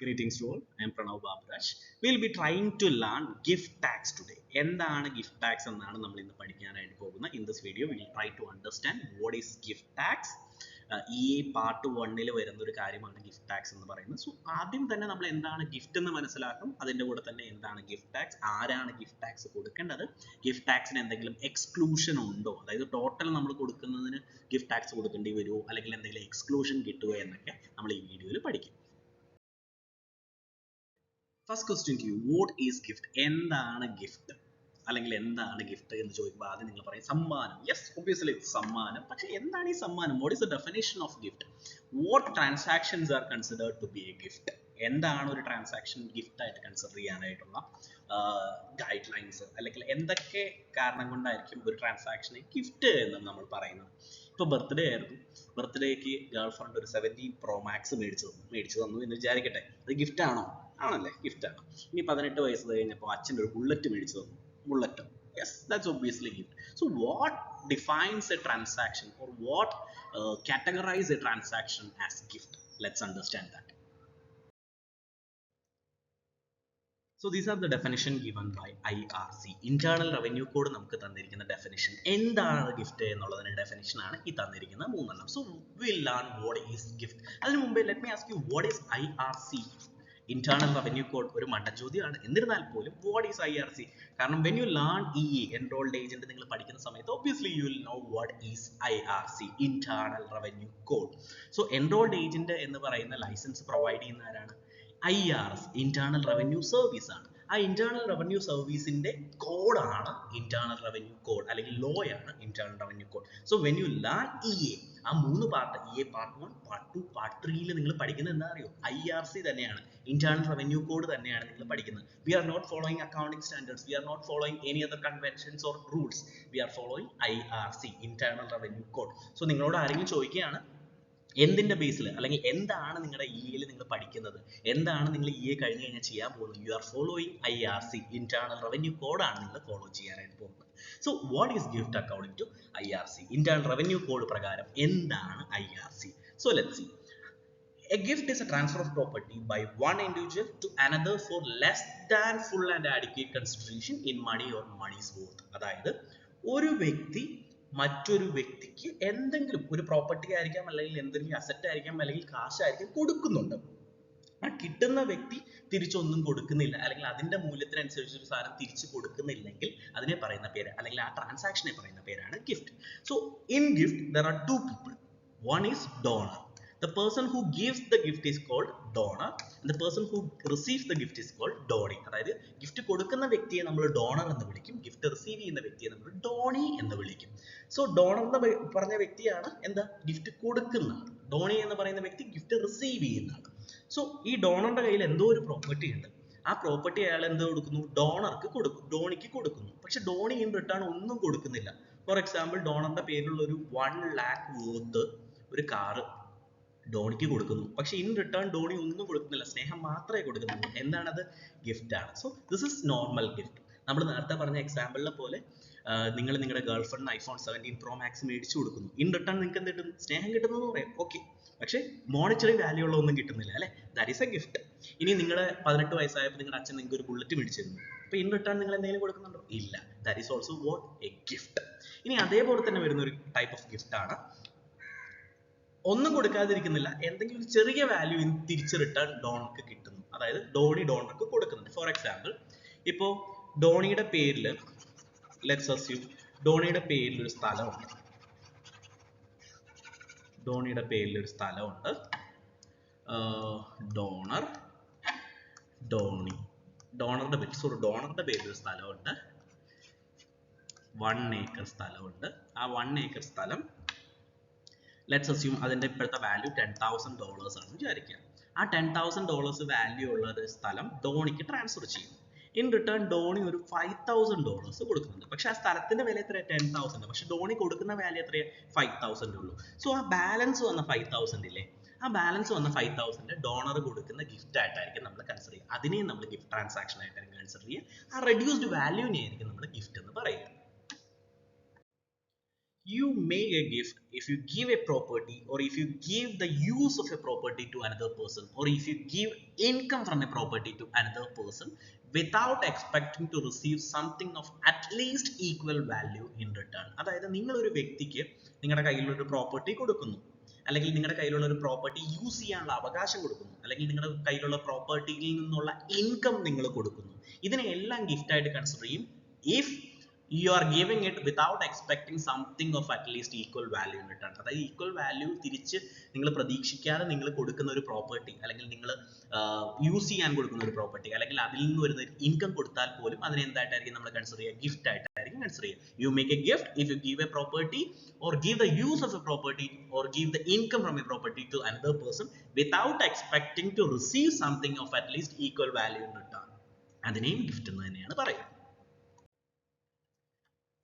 Greetings to all. I am Pranav Baburaj. We'll be trying to learn gift tax today. എന്താണ് gift tax എന്നാണ് നമ്മൾ ഇന്ന് പഠിക്കാനായിട്ട് പോകുന്നത്. In this video will try to understand what is gift tax ഈ part വണ്ണിൽ വരുന്ന ഒരു കാര്യമാണ് ഗിഫ്റ്റ് ടാക്സ് എന്ന് പറയുന്നത്. സോ ആദ്യം തന്നെ നമ്മൾ എന്താണ് ഗിഫ്റ്റ് എന്ന് മനസ്സിലാക്കും. അതിന്റെ കൂടെ തന്നെ എന്താണ് ഗിഫ്റ്റ് ടാക്സ് ആരാണ് ഗിഫ്റ്റ് ടാക്സ് കൊടുക്കേണ്ടത്? ഗിഫ്റ്റ് ടാക്സിന് എന്തെങ്കിലും എക്സ്ക്ലൂഷൻ ഉണ്ടോ? അതായത് ടോട്ടൽ നമ്മൾ കൊടുക്കുന്നതിന് ഗിഫ്റ്റ് ടാക്സ് കൊടുക്കേണ്ടി വരുമോ? അല്ലെങ്കിൽ എന്തെങ്കിലും എക്സ്ക്ലൂഷൻ കിട്ടുമോ എന്നൊക്കെ നമ്മൾ ഈ വീഡിയോയിൽ പഠിക്കും. First question to you what is gift എന്താണ് ഗിഫ്റ്റ് അല്ലെങ്കിൽ എന്താണ് ഗിഫ്റ്റ് എന്ന് ചോദിക്കുമ്പോൾ ആദ്യം നിങ്ങൾ പറയും സമ്മാനം. യെസ് ഒബ്വിയസ്ലി സമ്മാനം. പക്ഷേ എന്താണ് ഈ സമ്മാനം? What is the definition of gift what transactions are considered to be a gift എന്താണ് ഒരു ട്രാൻസാക്ഷൻ ഗിഫ്റ്റ് ആയിട്ട് കൺസിഡർ ചെയ്യാനായിട്ടുള്ള ഗൈഡ് ലൈൻസ് അല്ലെങ്കിൽ എന്തൊക്കെ കാരണം കൊണ്ടായിരിക്കും ഒരു ട്രാൻസാക്ഷനെ ഗിഫ്റ്റ് എന്ന് നമ്മൾ പറയുന്നത്? ഇപ്പോൾ ബർത്ത്ഡേ ആയിരുന്നു. ബർത്ത്ഡേക്ക് ഗേൾ ഫ്രണ്ട് ഒരു സെവന്റീൻ പ്രോ മാക്സ് മേടിച്ചു തന്നു മേടിച്ചു തന്നു എന്ന് വിചാരിക്കട്ടെ. അത് ഗിഫ്റ്റ് ആണോ? ആണല്ലേ ഗിഫ്റ്റ് ആണ്. ഇനി പതിനെട്ട് വയസ്സ് കഴിഞ്ഞപ്പോൾ അച്ഛൻ ഒരു ബുള്ളറ്റ് മേടിച്ചു തന്നു. Bullet yes that's obviously gift so what defines a transaction or what categorize a transaction as gift let's understand that So these are the definition given by IRC. Internal Revenue Code നമുക്ക് തന്നിരിക്കുന്ന definition. എന്താണ് gift എന്നുള്ളതിന്റെ definition ആണ് ഈ തന്നിരിക്കുന്ന മൂന്നെണ്ണം. So we learn what is gift. അതിനു മുമ്പേ let me ask you what is IRC? Internal Revenue Code ഒരു മണ്ടച്ചോദ്യമാണ് എന്നിരുന്നാൽ പോലും what is IRC? കാരണം when you learn EA enrolled agent നിങ്ങൾ പഠിക്കുന്ന സമയത്ത് obviously you will know what is IRC Internal Revenue Code. So enrolled agent എന്ന് പറയുന്ന license provide ചെയ്യുന്ന ആരാണ് I R S internal revenue service ആണ്. ആ ഇന്റേണൽ റവന്യൂ സർവീസിന്റെ കോഡാണ് ഇന്റേണൽ റവന്യൂ കോഡ് അല്ലെങ്കിൽ ലോ ആണ് internal revenue code so when you learn E A ആ മൂന്ന് part E A part one part two part ത്രീയിൽ നിങ്ങൾ പഠിക്കുന്നത് എന്താ അറിയോ? ഐ ആർ സി തന്നെയാണ്. ഇന്റേണൽ റവന്യൂ കോഡ് തന്നെയാണ് നിങ്ങൾ പഠിക്കുന്നത്. We are not following accounting standards we are not following any other conventions or rules we are following I R C internal revenue code so നിങ്ങളോട് ആരെങ്കിലും ചോദിക്കുകയാണ് എന്തിന്റെ ബേസിൽ അല്ലെങ്കിൽ എന്താണ് നിങ്ങളുടെ ഇ എയിൽ നിങ്ങൾ പഠിക്കുന്നത്? എന്താണ് നിങ്ങൾ ഇ എ കഴിഞ്ഞ് കഴിഞ്ഞാൽ ചെയ്യാൻ പോകുന്നത്? You are following I R C internal revenue കോഡാണ് നിങ്ങൾ ഫോളോ ചെയ്യാനായിട്ട് പോകുന്നത്. So what is gift according to I R C internal revenue code പ്രകാരം എന്താണ് I R C so let see A gift is a transfer of property by one individual to another for less than full and adequate consideration in money or money's worth. അതായത് ഒരു വ്യക്തി മറ്റൊരു വ്യക്തിക്ക് എന്തെങ്കിലും ഒരു property ആയിരിക്കാം അല്ലെങ്കിൽ എന്തെങ്കിലും അസറ്റ് ആയിരിക്കാം അല്ലെങ്കിൽ കാശായിരിക്കാം കൊടുക്കുന്നുണ്ട്. ആ കിട്ടുന്ന വ്യക്തി തിരിച്ചൊന്നും കൊടുക്കുന്നില്ല. അല്ലെങ്കിൽ അതിന്റെ മൂല്യത്തിനനുസരിച്ച് ഒരു സാധനം തിരിച്ചു കൊടുക്കുന്നില്ലെങ്കിൽ അതിനെ പറയുന്ന പേര് അല്ലെങ്കിൽ ആ ട്രാൻസാക്ഷനെ പറയുന്ന പേരാണ് gift so in gift there are two people one is donor the person who gives the gift is called donor and the person who receives the gift is called donee അതായത് gift കൊടുക്കുന്ന വ്യക്തിയെ നമ്മൾ donor എന്ന് വിളിക്കും. gift receive ചെയ്യുന്ന വ്യക്തിയെ നമ്മൾ ഡോണി എന്ന് വിളിക്കും. സോ ഡോണർ എന്ന് പറഞ്ഞ വ്യക്തിയാണ് എന്താ? gift കൊടുക്കുന്ന ഡോണി എന്ന് പറയുന്ന വ്യക്തി ഗിഫ്റ്റ് റിസീവ് ചെയ്യുന്നതാണ്. സോ ഈ ഡോണറുടെ കയ്യിൽ എന്തോ ഒരു പ്രോപ്പർട്ടി ഉണ്ട്. ആ പ്രോപ്പർട്ടി അയാൾ എന്ത് കൊടുക്കുന്നു? ഡോണർക്ക് കൊടുക്കും. ഡോണിക്ക് കൊടുക്കുന്നു. പക്ഷെ ഡോണി ഇൻ റിട്ടേൺ ഒന്നും കൊടുക്കുന്നില്ല. ഫോർ എക്സാമ്പിൾ ഡോണറിന്റെ പേരിലുള്ള ഒരു വൺ ലാക്ക് വർത്ത് ഒരു കാറ് ഡോണിക്ക് കൊടുക്കുന്നു. പക്ഷെ ഇൻ റിട്ടേൺ ധോണി ഒന്നും കൊടുക്കുന്നില്ല. സ്നേഹം മാത്രമേ കൊടുക്കുന്നുള്ളൂ. എന്താണത്? ആണ്. So this is normal gift നമ്മൾ നേരത്തെ പറഞ്ഞ എക്സാമ്പിളിലെ പോലെ നിങ്ങൾ നിങ്ങളുടെ girl friend iPhone seventeen pro max മേടിച്ചു കൊടുക്കുന്നു. ഇൻ റിട്ടേൺ നിങ്ങൾക്ക് എന്ത് കിട്ടും? സ്നേഹം കിട്ടുന്നു പറയാം ഓക്കെ പക്ഷേ മോണിറ്ററി വാല്യൂ ഉള്ള ഒന്നും കിട്ടുന്നില്ല അല്ലെ? ദാറ്റ് ഈസ് എ ഗിഫ്റ്റ് ഇനി നിങ്ങളെ പതിനെട്ട് വയസ്സായപ്പോൾ നിങ്ങളുടെ അച്ഛൻ നിങ്ങൾക്ക് ഒരു ബുള്ളറ്റ് മേടിച്ചിരുന്നു. അപ്പൊ ഇൻ റിട്ടേൺ നിങ്ങൾ എന്തെങ്കിലും കൊടുക്കുന്നുണ്ടോ? ഇല്ല. That is also what a gift ഇനി അതേപോലെ തന്നെ വരുന്ന ഒരു ടൈപ്പ് ഓഫ് ഗിഫ്റ്റ് ആണ്. ഒന്നും കൊടുക്കാതിരിക്കുന്നില്ല. എന്തെങ്കിലും ഒരു ചെറിയ വാല്യൂ തിരിച്ച് റിട്ടേൺ ഡോണർക്ക് കിട്ടുന്നു. അതായത് ഡോണി ഡോണർക്ക് കൊടുക്കുന്നുണ്ട്. ഫോർ എക്സാമ്പിൾ ഇപ്പോ ഡോണിയുടെ പേരിൽ ലെറ്റ്സ് അസ്യൂം ഡോണിയുടെ പേരിൽ ഒരു സ്ഥലമുണ്ട്. ഡോണിയുടെ പേരിൽ ഒരു സ്ഥലമുണ്ട്. ഡോണർ ഡോണി ഡോണറുടെ പേര് സോറി ഡോണറുടെ പേരിൽ ഒരു സ്ഥലമുണ്ട്. വൺ ഏക്കർ സ്ഥലമുണ്ട്. ആ വൺ ഏക്കർ സ്ഥലം ലെറ്റ്സ് അസ്യൂം അതിന്റെ ഇപ്പോഴത്തെ വാല്യൂ ടെൻ തൗസൻഡ് ഡോളേഴ്സ് ആണെന്ന് വിചാരിക്കുക. ആ ടെൻ തൗസൻഡ് ഡോളേഴ്സ് വാല്യൂ ഉള്ള ഒരു സ്ഥലം ധോണിക്ക് ട്രാൻസ്ഫർ ചെയ്യും. ഇൻ റിട്ടേൺ ധോണി ഒരു ഫൈവ് തൗസൻഡ് ഡോളേഴ്സ് കൊടുക്കുന്നുണ്ട്. പക്ഷെ ആ സ്ഥലത്തിന്റെ വില എത്രയാ? ടെൻ തൗസൻഡ് പക്ഷെ ധോണി കൊടുക്കുന്ന വാല്യൂ എത്രയാ? ഫൈവ് തൗസൻഡ് ഉള്ളൂ. സോ ആ ബാലൻസ് വന്ന ഫൈവ് തൗസൻഡ് ഇല്ലേ? ആ ബാലൻസ് വന്ന ഫൈവ് തൗസൻഡ് ഡോണർ കൊടുക്കുന്ന ഗിഫ്റ്റ് ആയിട്ടായിരിക്കും നമ്മൾ കൺസിഡർ ചെയ്യുക. അതിനെയും നമ്മൾ ഗിഫ്റ്റ് ട്രാൻസാക്ഷൻ ആയിട്ടായിരിക്കും കൺസിഡർ ചെയ്യുക. ആ റെഡ്യൂസ്ഡ് വാല്യൂവിനെ ആയിരിക്കും നമ്മൾ ഗിഫ്റ്റ് എന്ന് പറയുക. You make a gift if you give a property or if you give the use of a property to another person or if you give income from a property to another person without expecting to receive something of at least equal value in return അതായത് നിങ്ങൾ ഒരു വ്യക്തിക്ക് നിങ്ങളുടെ കയ്യിലുള്ള ഒരു property കൊടുക്കുന്നു അല്ലെങ്കിൽ നിങ്ങളുടെ കയ്യിലുള്ള ഒരു പ്രോപ്പർട്ടി യൂസ് ചെയ്യാനുള്ള അവകാശം കൊടുക്കുന്നു അല്ലെങ്കിൽ നിങ്ങളുടെ കയ്യിലുള്ള പ്രോപ്പർട്ടിയിൽ നിന്നുള്ള ഇൻകം നിങ്ങൾ കൊടുക്കുന്നു ഇതിനെ എല്ലാം ഗിഫ്റ്റ് ആയിട്ട് കൺസിഡർ ചെയ്യും if you are giving it without expecting something of at least equal value in return അതായത് ഈക്വൽ വാല്യൂ തിരിച്ച് നിങ്ങൾ പ്രതീക്ഷിക്കാതെ നിങ്ങൾ കൊടുക്കുന്ന ഒരു പ്രോപ്പർട്ടി അല്ലെങ്കിൽ നിങ്ങൾ യൂസ് ചെയ്യാൻ കൊടുക്കുന്ന ഒരു പ്രോപ്പർട്ടി അല്ലെങ്കിൽ അതിൽ നിന്ന് വരുന്ന ഒരു ഇൻകം കൊടുത്താൽ പോലും അതിനെ എന്തായിട്ടായിരിക്കും നമ്മൾ കൺസിഡർ ചെയ്യുക? ഗിഫ്റ്റ് ആയിട്ടായിരിക്കും കൺസിഡർ ചെയ്യുക. You make a gift if you give a property or give the use of a property or give the income from a property to another person without expecting to receive something of at least equal value value in അതിനെയും gift എന്ന് തന്നെയാണ് പറയുക.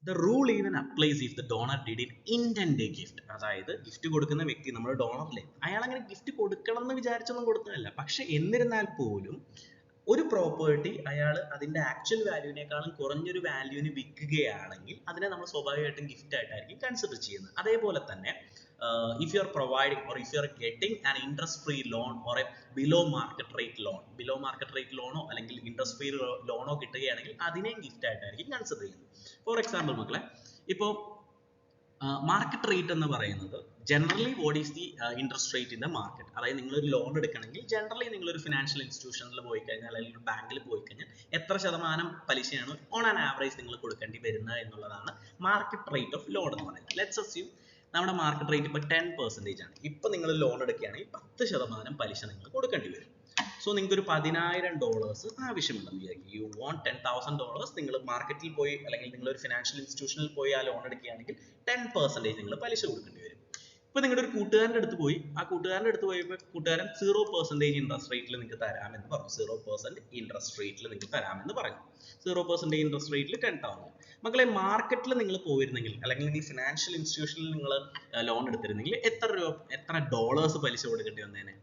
The rule even applies if the donor did in intend a gift. അതായത് gift കൊടുക്കുന്ന വ്യക്തി നമ്മുടെ ഡോണറിലെ അയാൾ അങ്ങനെ ഗിഫ്റ്റ് കൊടുക്കണം എന്ന് വിചാരിച്ചൊന്നും കൊടുത്തതല്ല. പക്ഷെ എന്നിരുന്നാൽ പോലും ഒരു പ്രോപ്പർട്ടി അയാൾ അതിന്റെ ആക്ച്വൽ വാല്യൂവിനേക്കാളും കുറഞ്ഞൊരു വാല്യൂവിന് വിൽക്കുകയാണെങ്കിൽ അതിനെ നമ്മൾ സ്വാഭാവികമായിട്ടും ഗിഫ്റ്റ് ആയിട്ടായിരിക്കും കൺസിഡർ ചെയ്യുന്നത്. അതേപോലെ തന്നെ if you are providing or if you are getting an interest free loan or a below market rate loan below market rate ലോണോ അല്ലെങ്കിൽ ഇൻട്രസ്റ്റ് ഫ്രീ ലോണോ കിട്ടുകയാണെങ്കിൽ അതിനെയും ഗിഫ്റ്റ് ആയിട്ടായിരിക്കും കൺസിഡർ ചെയ്യുന്നത്. ഫോർ എക്സാമ്പിൾ മക്കളെ ഇപ്പോൾ മാർക്കറ്റ് റേറ്റ് എന്ന് പറയുന്നത് generally what is the interest rate in the market അതായത് നിങ്ങൾ ഒരു ലോൺ എടുക്കണമെങ്കിൽ ജനറലി നിങ്ങൾ ഒരു ഫിനാൻഷ്യൽ ഇൻസ്റ്റിറ്റ്യൂഷനിൽ പോയി കഴിഞ്ഞാൽ അല്ലെങ്കിൽ ഒരു ബാങ്കിൽ പോയി കഴിഞ്ഞാൽ എത്ര ശതമാനം പലിശയാണ് ഓൺ ആൻ ആവറേജ് നിങ്ങൾ കൊടുക്കേണ്ടി വരുന്നത് എന്നുള്ളതാണ് മാർക്കറ്റ് റേറ്റ് ഓഫ് ലോൺ എന്ന് പറയുന്നത്. ലെറ്റ്സ് അസ്യൂം നമ്മുടെ മാർക്കറ്റ് റേറ്റ് ഇപ്പൊ ടെൻ പെർസെന്റേജ് ആണ്. ഇപ്പൊ നിങ്ങൾ ലോൺ എടുക്കുകയാണെങ്കിൽ പത്ത് ശതമാനം പലിശ നിങ്ങൾ കൊടുക്കേണ്ടി വരും. സോ നിങ്ങൾക്ക് ഒരു പതിനായിരം ഡോളേഴ്സ് ആവശ്യമുണ്ടെന്ന് വിചാരിക്കും you want ten thousand dollars നിങ്ങൾ മാർക്കറ്റിൽ പോയി അല്ലെങ്കിൽ നിങ്ങൾ ഒരു ഫിനാൻഷ്യൽ ഇൻസ്റ്റിറ്റ്യൂഷനിൽ പോയി ആ ലോൺ എടുക്കുകയാണെങ്കിൽ ടെൻ പെർസെന്റേജ് നിങ്ങൾ പലിശ കൊടുക്കേണ്ടി വരും. ഇപ്പൊ നിങ്ങളുടെ ഒരു കൂട്ടുകാരന്റെ അടുത്ത് പോയി. ആ കൂട്ടുകാരന്റെ അടുത്ത് പോയപ്പോൾ കൂട്ടുകാരൻ സീറോ പെർസെന്റേജ് ഇൻട്രസ്റ്റ് റേറ്റിൽ നിങ്ങൾക്ക് തരാമെന്ന് പറഞ്ഞു. സീറോ പെർസെന്റ് ഇൻട്രസ്റ്റ് റേറ്റിൽ നിങ്ങൾക്ക് തരാമെന്ന് പറഞ്ഞു. സീറോ പെർസെന്റേജ് ഇൻട്രസ്റ്റ് റേറ്റിൽ ടെൻ തൗസൻഡ് മക്കളെ മാർക്കറ്റിൽ നിങ്ങൾ പോയിരുന്നെങ്കിൽ അല്ലെങ്കിൽ നിങ്ങൾ ഫിനാൻഷ്യൽ ഇൻസ്റ്റിറ്റ്യൂഷനിൽ നിങ്ങൾ ലോൺ എടുത്തിരുന്നെങ്കിൽ എത്ര രൂപ എത്ര ഡോളേഴ്സ് പലിശ കൊടുക്കേണ്ടി വന്നേനെ?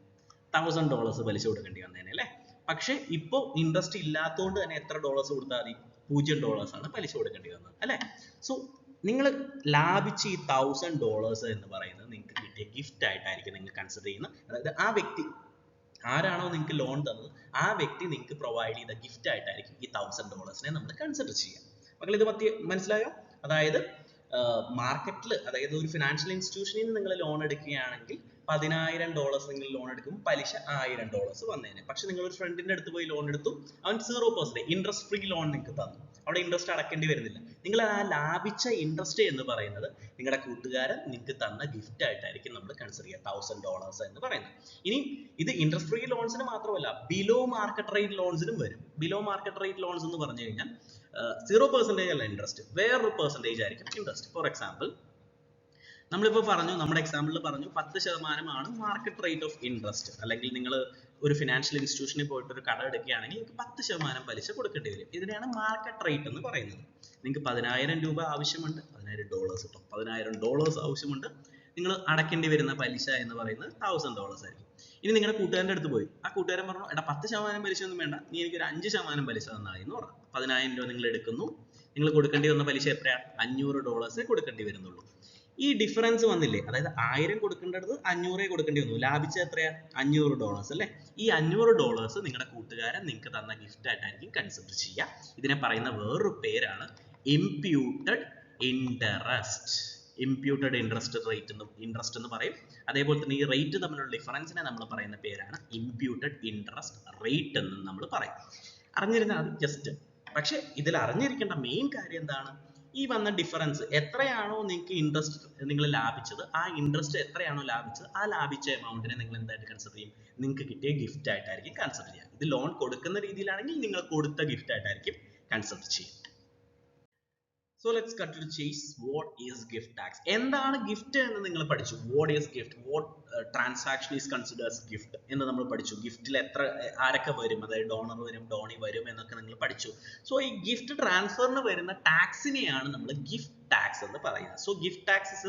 തൗസൻഡ് ഡോളേഴ്സ് പലിശ കൊടുക്കേണ്ടി വന്നേനെ അല്ലേ? പക്ഷെ ഇപ്പൊ ഇൻട്രസ്റ്റ് ഇല്ലാത്തതുകൊണ്ട് തന്നെ എത്ര ഡോളേഴ്സ് കൊടുത്താൽ മതി? പൂജ്യം ഡോളേഴ്സ് ആണ് പലിശ കൊടുക്കേണ്ടി വന്നത് അല്ലേ? സോ നിങ്ങൾ ലാഭിച്ച ഈ തൗസൻഡ് ഡോളേഴ്സ് എന്ന് പറയുന്നത് നിങ്ങൾക്ക് കിട്ടിയ ഗിഫ്റ്റ് ആയിട്ടായിരിക്കും നിങ്ങൾ കൺസിഡർ ചെയ്യുന്നത്. അതായത് ആ വ്യക്തി ആരാണോ നിങ്ങൾക്ക് ലോൺ തന്നത് ആ വ്യക്തി നിങ്ങൾക്ക് പ്രൊവൈഡ് ചെയ്ത ഗിഫ്റ്റ് ആയിട്ടായിരിക്കും ഈ തൗസൻഡ് ഡോളേഴ്സിനെ നമ്മൾ കൺസിഡർ ചെയ്യുക. മക്കൾ ഇത് പറ്റി മനസ്സിലായോ? അതായത് മാർക്കറ്റിൽ അതായത് ഒരു ഫിനാൻഷ്യൽ ഇൻസ്റ്റിറ്റ്യൂഷനിൽ നിന്ന് നിങ്ങൾ ലോൺ എടുക്കുകയാണെങ്കിൽ പതിനായിരം ഡോളേഴ്സ് നിങ്ങൾ ലോൺ എടുക്കും പലിശ ആയിരം ഡോളേഴ്സ് വന്നേനെ. പക്ഷെ നിങ്ങൾ ഒരു ഫ്രണ്ടിന്റെ അടുത്ത് പോയി ലോൺ എടുത്തു അവൻ zero percent interest free loan നിങ്ങൾക്ക് തന്നു. അവിടെ ഇൻട്രസ്റ്റ് അടക്കേണ്ടി വരുന്നില്ല. നിങ്ങൾ ആ ലാഭിച്ച ഇൻട്രസ്റ്റ് എന്ന് പറയുന്നത് നിങ്ങളുടെ കൂട്ടുകാരൻ നിങ്ങൾക്ക് തന്ന ഗിഫ്റ്റ് ആയിട്ടായിരിക്കും നമ്മൾ കൺസിഡർ ചെയ്യുക. തൗസൻഡ് ഡോളേഴ്സ് എന്ന് പറയുന്നത്. ഇനി ഇത് ഇൻട്രസ്റ്റ് ഫ്രീ ലോൺസിന് മാത്രമല്ല ബിലോ മാർക്കറ്റ് റേറ്റ് ലോൺസിനും വരും. ബിലോ മാർക്കറ്റ് റേറ്റ് ലോൺസ് എന്ന് പറഞ്ഞു കഴിഞ്ഞാൽ സീറോ പെർസെന്റേജ് അല്ല ഇൻട്രസ്റ്റ് വേറൊരു പെർസെന്റേജ് ആയിരിക്കും ഇൻട്രസ്റ്റ് ഫോർ എക്സാമ്പിൾ നമ്മളിപ്പോൾ പറഞ്ഞു നമ്മുടെ എക്സാമ്പിളിൽ പറഞ്ഞു പത്ത് ശതമാനമാണ് മാർക്കറ്റ് റേറ്റ് ഓഫ് ഇൻട്രസ്റ്റ് അല്ലെങ്കിൽ നിങ്ങൾ ഒരു ഫിനാൻഷ്യൽ ഇൻസ്റ്റിറ്റ്യൂഷനിൽ പോയിട്ട് ഒരു കട എടുക്കുകയാണെങ്കിൽ നിങ്ങൾക്ക് പത്ത് ശതമാനം പലിശ കൊടുക്കേണ്ടി വരും. ഇതിനെയാണ് മാർക്കറ്റ് റേറ്റ് എന്ന് പറയുന്നത്. നിങ്ങൾക്ക് പതിനായിരം രൂപ ആവശ്യമുണ്ട് പതിനായിരം ഡോളേഴ്സ് കിട്ടും പതിനായിരം ഡോളേഴ്സ് ആവശ്യമുണ്ട് നിങ്ങൾ അടക്കേണ്ടി വരുന്ന പലിശ എന്ന് പറയുന്നത് തൗസൻഡ് ഡോളേഴ്സ് ആയിരിക്കും. ഇനി നിങ്ങളുടെ കൂട്ടുകാരന്റെ അടുത്ത് പോയി. ആ കൂട്ടുകാരൻ പറഞ്ഞു എടാ പത്ത് ശതമാനം പലിശ ഒന്നും വേണ്ട. നീ എനിക്ക് ഒരു അഞ്ച് ശതമാനം പലിശ തന്നായി എന്ന് പറഞ്ഞു പതിനായിരം രൂപ നിങ്ങൾ എടുക്കുന്നു നിങ്ങൾ കൊടുക്കേണ്ടി വന്ന പലിശ എത്രയാണ് അഞ്ഞൂറ് ഡോളേഴ്സേ കൊടുക്കേണ്ടി വരുന്നുള്ളൂ. ഈ ഡിഫറൻസ് വന്നില്ലേ? അതായത് ആയിരം കൊടുക്കേണ്ടത് അഞ്ഞൂറേ കൊടുക്കേണ്ടി വന്നു. ലാഭിച്ചത് എത്രയാ? അഞ്ഞൂറ് ഡോളേഴ്സ് അല്ലേ? ഈ അഞ്ഞൂറ് ഡോളേഴ്സ് നിങ്ങളുടെ കൂട്ടുകാരൻ നിങ്ങൾക്ക് തന്ന ഗിഫ്റ്റ് ആയിട്ടായിരിക്കും കൺസിഡർ ചെയ്യുക ഇതിനെ പറയുന്ന വേറൊരു പേരാണ് imputed interest imputed interest rate എന്ന് ഇൻട്രസ്റ്റ് എന്ന് പറയും. അതേപോലെ തന്നെ ഈ റേറ്റ് തമ്മിലുള്ള ഡിഫറൻസിനെ നമ്മൾ പറയുന്ന പേരാണ് ഇംപ്യൂട്ടഡ് ഇൻട്രസ്റ്റ് റേറ്റ് എന്ന് നമ്മൾ പറയും. അറിഞ്ഞിരുന്നാൽ അത് ജസ്റ്റ് പക്ഷെ ഇതിൽ അറിഞ്ഞിരിക്കേണ്ട മെയിൻ കാര്യം എന്താണ്? ഈ വന്ന ഡിഫറൻസ് എത്രയാണോ നിങ്ങൾക്ക് ഇൻട്രസ്റ്റ് നിങ്ങൾ ലാഭിച്ചത് ആ ഇൻട്രസ്റ്റ് എത്രയാണോ ലാഭിച്ചത് ആ ലാഭിച്ച എമൗണ്ടിനെ നിങ്ങൾ എന്തായിട്ട് കൺസിഡർ ചെയ്യും? നിങ്ങൾക്ക് കിട്ടിയ ഗിഫ്റ്റ് ആയിട്ടായിരിക്കും കൺസിഡർ ചെയ്യുക. ഇത് ലോൺ കൊടുക്കുന്ന രീതിയിലാണെങ്കിൽ നിങ്ങൾ കൊടുത്ത ഗിഫ്റ്റ് ആയിട്ടായിരിക്കും കൺസിഡർ ചെയ്യുക. So let's continue chase what is gift tax എന്താണ് ഗിഫ്റ്റ് എന്ന് നിങ്ങൾ പഠിച്ചു? What is gift what transaction is considers gift എന്ന് നമ്മൾ പഠിച്ചു. ഗിഫ്റ്റിൽ എത്ര ആരൊക്കെ വരും? അതായത് ഡോണർ വരും ഡോണി വരും എന്നൊക്കെ നിങ്ങൾ പഠിച്ചു. സോ ഈ ഗിഫ്റ്റ് ട്രാൻസ്ഫറിന് വരുന്ന ടാക്സിനെയാണ് നമ്മൾ ഗിഫ്റ്റ് ടാക്സ് എന്ന് പറയുന്നത്. So gift tax is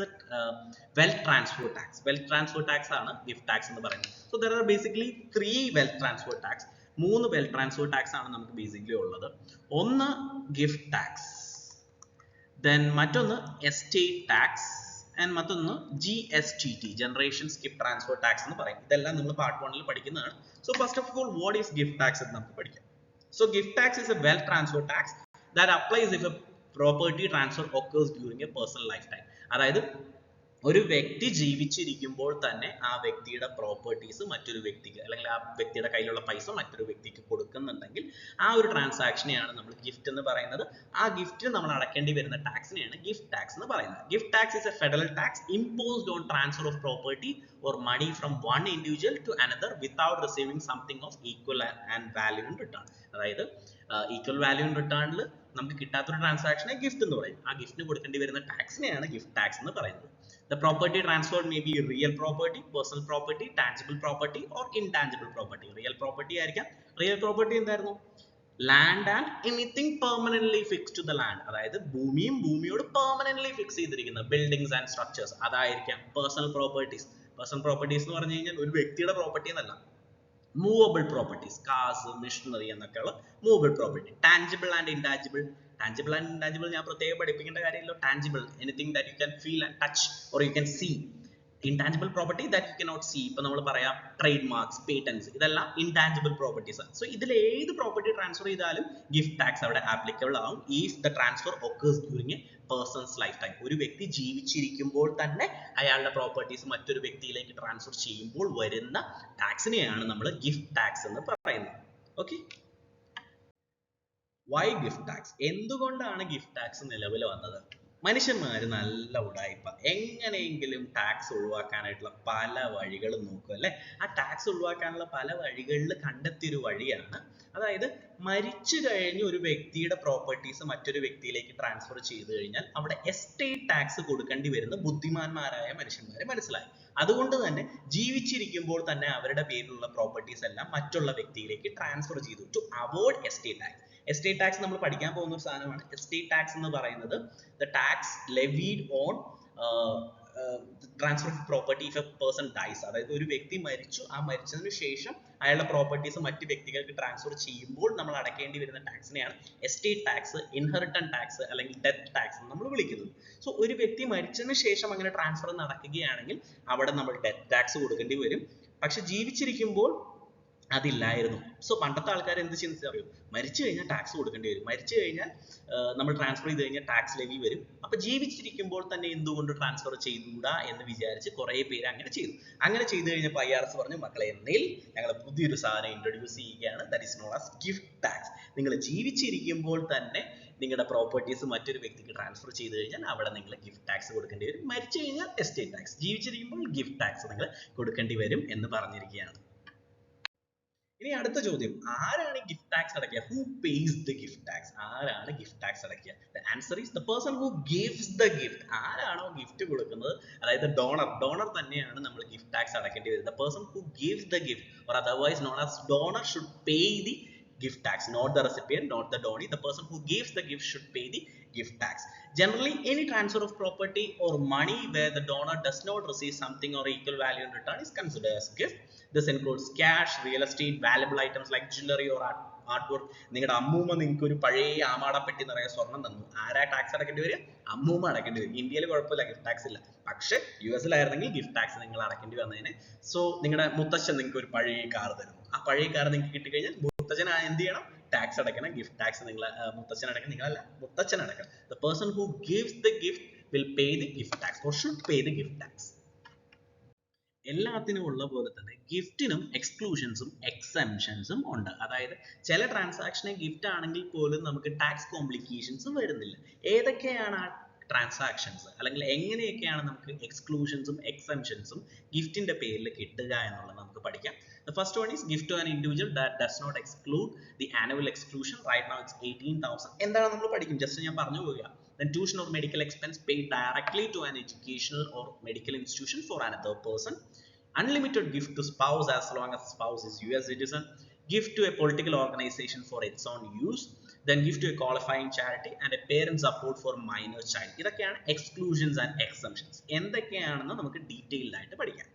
wealth transfer tax wealth transfer tax ആണ് ഗിഫ്റ്റ് ടാക്സ് എന്ന് പറയുന്നത്. So there are basically three wealth transfer tax മൂന്ന് വെൽത്ത് ട്രാൻസ്ഫർ ടാക്സ് ആണ് നമുക്ക് ബേസിക്കലി ഉള്ളത്. ഒന്ന് ഗിഫ്റ്റ് ടാക്സ് ദെൻ മറ്റൊന്ന് എസ്റ്റേറ്റ് ടാക്സ് ആൻഡ് മറ്റൊന്ന് G S T T generation skip transfer tax എന്ന് പറയും. ഇതെല്ലാം നമ്മൾ പാർട്ട് വണ്ണിൽ പഠിക്കുന്നതാണ്. So first of all what is gift tax എന്ന് നമുക്ക് പഠിക്കാം. So gift tax is a wealth transfer tax that applies if a property transfer occurs during a personal lifetime അതായത് ഒരു വ്യക്തി ജീവിച്ചിരിക്കുമ്പോൾ തന്നെ ആ വ്യക്തിയുടെ പ്രോപ്പർട്ടീസ് മറ്റൊരു വ്യക്തിക്ക് അല്ലെങ്കിൽ ആ വ്യക്തിയുടെ കയ്യിലുള്ള പൈസ മറ്റൊരു വ്യക്തിക്ക് കൊടുക്കുന്നുണ്ടെങ്കിൽ ആ ഒരു ട്രാൻസാക്ഷനെയാണ് നമ്മൾ ഗിഫ്റ്റ് എന്ന് പറയുന്നത്. ആ ഗിഫ്റ്റിന് നമ്മൾ അടക്കേണ്ടി വരുന്ന ടാക്സിനെയാണ് ഗിഫ്റ്റ് ടാക്സ് എന്ന് പറയുന്നത്. Gift tax is a federal tax imposed on transfer of property or money from one individual to another without receiving something of equal and value in return അതായത് ഈക്വൽ വാല്യൂ ഇൻ റിട്ടേണിൽ നമുക്ക് കിട്ടാത്തൊരു ട്രാൻസാക്ഷനെ gift എന്ന് പറയും. ആ ഗിഫ്റ്റിന് കൊടുക്കേണ്ടി വരുന്ന ടാക്സിനെയാണ് gift tax എന്ന് പറയുന്നത്. The property transferred may be real property, personal property, tangible property or intangible property. Real property ആയിരിക്കാം. Real property എന്തായിരുന്നു? Land and anything permanently fix to the land അതായത് ഭൂമിയും ഭൂമിയോട് permanently ഫിക്സ് ചെയ്തിരിക്കുന്ന buildings ആൻഡ് സ്ട്രക്ചേഴ്സ് അതായിരിക്കാം personal properties personal properties എന്ന് പറഞ്ഞു കഴിഞ്ഞാൽ ഒരു വ്യക്തിയുടെ പ്രോപ്പർട്ടി എന്നല്ല. മൂവബിൾ പ്രോപ്പർട്ടീസ് കാസ് മെഷീനറി എന്നൊക്കെയുള്ള movable property tangible and intangible tangible and intangible ഞാൻ പ്രത്യേകം പഠിപ്പിക്കേണ്ട കാര്യമില്ല. Tangible anything that you can feel and touch or you can see intangible property that you cannot see ഇപ്പൊ നമ്മൾ പറയാം trade marks patents ഇതെല്ലാം intangible properties ആണ് so ഇതിൽ ഏത് പ്രോപ്പർട്ടി ട്രാൻസ്ഫർ ചെയ്താലും ഗിഫ്റ്റ് ടാക്സ് അവിടെ ആപ്ലിക്കബിൾ ആവും. If the transfer occurs during a person's lifetime ഒരു വ്യക്തി ജീവിച്ചിരിക്കുമ്പോൾ തന്നെ അയാളുടെ പ്രോപ്പർട്ടീസ് മറ്റൊരു വ്യക്തിയിലേക്ക് ട്രാൻസ്ഫർ ചെയ്യുമ്പോൾ വരുന്ന ടാക്സിനെയാണ് നമ്മൾ ഗിഫ്റ്റ് ടാക്സ് എന്ന് പറയുന്നത്. ഓക്കെ വൈ ഗിഫ്റ്റ് ടാക്സ് എന്തുകൊണ്ടാണ് ഗിഫ്റ്റ് ടാക്സ് നിലവിൽ വന്നത്? മനുഷ്യന്മാർ നല്ല ഉടായിപ്പ. എങ്ങനെയെങ്കിലും ടാക്സ് ഒഴിവാക്കാനായിട്ടുള്ള പല വഴികളും നോക്കും അല്ലെ? ആ ടാക്സ് ഒഴിവാക്കാനുള്ള പല വഴികളിൽ കണ്ടെത്തിയൊരു വഴിയാണ്. അതായത് മരിച്ചു കഴിഞ്ഞ് ഒരു വ്യക്തിയുടെ പ്രോപ്പർട്ടീസ് മറ്റൊരു വ്യക്തിയിലേക്ക് ട്രാൻസ്ഫർ ചെയ്തു കഴിഞ്ഞാൽ അവിടെ എസ്റ്റേറ്റ് ടാക്സ് കൊടുക്കേണ്ടി വരുന്ന ബുദ്ധിമാന്മാരായ മനുഷ്യന്മാരെ മനസ്സിലായി. അതുകൊണ്ട് തന്നെ ജീവിച്ചിരിക്കുമ്പോൾ തന്നെ അവരുടെ പേരിലുള്ള പ്രോപ്പർട്ടീസ് എല്ലാം മറ്റുള്ള വ്യക്തിയിലേക്ക് ട്രാൻസ്ഫർ ചെയ്തു to avoid estate tax estate tax നമ്മൾ പഠിക്കാൻ പോകുന്ന ഒരു സാധനമാണ്. എസ്റ്റേറ്റ് ടാക്സ് എന്ന് പറയുന്നത് the tax levied on transfer of property if a person dies അതായത് ഒരു വ്യക്തി മരിച്ചു. ആ മരിച്ചതിനു ശേഷം അയാളുടെ പ്രോപ്പർട്ടീസ് മറ്റു വ്യക്തികൾക്ക് ട്രാൻസ്ഫർ ചെയ്യുമ്പോൾ നമ്മൾ അടക്കേണ്ടി വരുന്ന ടാക്സിനെയാണ് എസ്റ്റേറ്റ് ടാക്സ് ഇൻഹെറിറ്റൻ ടാക്സ് അല്ലെങ്കിൽ ഡെത്ത് ടാക്സ് നമ്മൾ വിളിക്കുന്നത്. സോ ഒരു വ്യക്തി മരിച്ചതിന് ശേഷം അങ്ങനെ ട്രാൻസ്ഫർ നടക്കുകയാണെങ്കിൽ അവിടെ നമ്മൾ ഡെത്ത് ടാക്സ് കൊടുക്കേണ്ടി വരും. പക്ഷെ ജീവിച്ചിരിക്കുമ്പോൾ അതില്ലായിരുന്നു. സോ പണ്ടത്തെ ആൾക്കാർ എന്ത് അറിയോ? മരിച്ചു കഴിഞ്ഞാൽ ടാക്സ് കൊടുക്കേണ്ടി വരും. മരിച്ചു കഴിഞ്ഞാൽ നമ്മൾ ട്രാൻസ്ഫർ ചെയ്ത് കഴിഞ്ഞാൽ ടാക്സ് ലെവി വരും. അപ്പൊ ജീവിച്ചിരിക്കുമ്പോൾ തന്നെ എന്തുകൊണ്ട് ട്രാൻസ്ഫർ ചെയ്തുകൂടാ എന്ന് വിചാരിച്ച് കുറെ പേര് അങ്ങനെ ചെയ്തു. അങ്ങനെ ചെയ്തു കഴിഞ്ഞപ്പോൾ ഐ ആർ എസ് പറഞ്ഞു മക്കളെ എന്നേൽ ഞങ്ങൾ പുതിയൊരു സാധനം ഇൻട്രൊഡ്യൂസ് ചെയ്യുകയാണ്. That is known as gift tax നിങ്ങൾ ജീവിച്ചിരിക്കുമ്പോൾ തന്നെ നിങ്ങളുടെ പ്രോപ്പർട്ടീസ് മറ്റൊരു വ്യക്തിക്ക് ട്രാൻസ്ഫർ ചെയ്ത് കഴിഞ്ഞാൽ അവിടെ നിങ്ങൾ ഗിഫ്റ്റ് ടാക്സ് കൊടുക്കേണ്ടി വരും. മരിച്ചു കഴിഞ്ഞാൽ എസ്റ്റേറ്റ് ടാക്സ് ജീവിച്ചിരിക്കുമ്പോൾ ഗിഫ്റ്റ് ടാക്സ് നിങ്ങൾ കൊടുക്കേണ്ടി വരും എന്ന് പറഞ്ഞിരിക്കുകയാണ്. ഇനി അടുത്ത ചോദ്യം. ആരാണ് ഗിഫ്റ്റ് ടാക്സ് അടയ്ക്കുക who pays the gift tax ആരാണ് ഗിഫ്റ്റ് ടാക്സ് അടയ്ക്കുക the answer is the person who gifts the gift ആരാണോ ഗിഫ്റ്റ് കൊടുക്കുന്നത്? അതായത് ഡോണർ ഡോണർ തന്നെയാണ് നമ്മൾ ഗിഫ്റ്റ് ടാക്സ് അടയ്ക്കേണ്ടി വരുന്നത്. The person who gift the gift or otherwise known as donor should pay the gift tax. Not the recipient not the donee. The person who gives the gift should pay the gift tax generally any transfer of property or money where the donor does not receive something or equal value in return is considered as gift. This includes cash real estate valuable items like jewelry or art art നിങ്ങളുടെ അമ്മൂമ്മ നിങ്ങൾക്ക് ഒരു പഴയ ആമാടപ്പെട്ടി നിറയെ സ്വർണം തന്നു. ആരാ tax അടക്കേണ്ടി വരിക? അമ്മൂമ്മ അടക്കേണ്ടി വരും. ഇന്ത്യയിൽ കുഴപ്പമില്ല ഗിഫ്റ്റ് ടാക്സ് ഇല്ല. പക്ഷെ യു എസിലായിരുന്നെങ്കിൽ ഗിഫ്റ്റ് ടാക്സ് നിങ്ങൾ അടക്കേണ്ടി വന്നതിന് സോ നിങ്ങളുടെ മുത്തശ്ശൻ നിങ്ങൾക്ക് ഒരു പഴയ കാർ തരുന്നു. ആ പഴയ കാർ നിങ്ങൾക്ക് കിട്ടിക്കഴിഞ്ഞാൽ മുത്തച്ഛൻ എന്ത് ചെയ്യണം? ടാക്സ് അടക്കണം ഗിഫ്റ്റ് ടാക്സ് നിങ്ങൾ മുത്തച്ഛൻ അടയ്ക്കണം. നിങ്ങളല്ല മുത്തച്ഛൻ അടക്കണം the person who gives the gift will pay the gift tax or should pay the gift tax എല്ലാത്തിനും ഉള്ള പോലെ തന്നെ ഗിഫ്റ്റിനും എക്സ്ക്ലൂഷൻസും എക്സംഷൻസും ഉണ്ട്. അതായത് ചില ട്രാൻസാക്ഷനെ ഗിഫ്റ്റ് ആണെങ്കിൽ പോലും നമുക്ക് ടാക്സ് കോംപ്ലിക്കേഷൻസ് വരുന്നില്ല. ഏതൊക്കെയാണ് ആ ട്രാൻസാക്ഷൻസ് അല്ലെങ്കിൽ എങ്ങനെയൊക്കെയാണ് നമുക്ക് എക്സ്ക്ലൂഷൻസും എക്സംഷൻസും ഗിഫ്റ്റിന്റെ പേരിൽ കിട്ടുക എന്നുള്ളത് നമുക്ക് പഠിക്കാം The first one is gift to an individual that does not exclude the annual exclusion. Right now it's 18,000. എന്താണ് നമ്മൾ പഠിക്കും ജസ്റ്റ് ഞാൻ പറഞ്ഞു പോവുക then tuition or medical expense paid directly to an educational or medical institution for another person unlimited gift to spouse as long as spouse is US citizen gift to a political organization for its own use then give to a qualifying charity and a parent support for minor child. ഇതൊക്കെയാണ് exclusions and exemptions എന്തൊക്കെയാണെന്ന് നമുക്ക് detailed ആയിട്ട് പഠിക്കാം.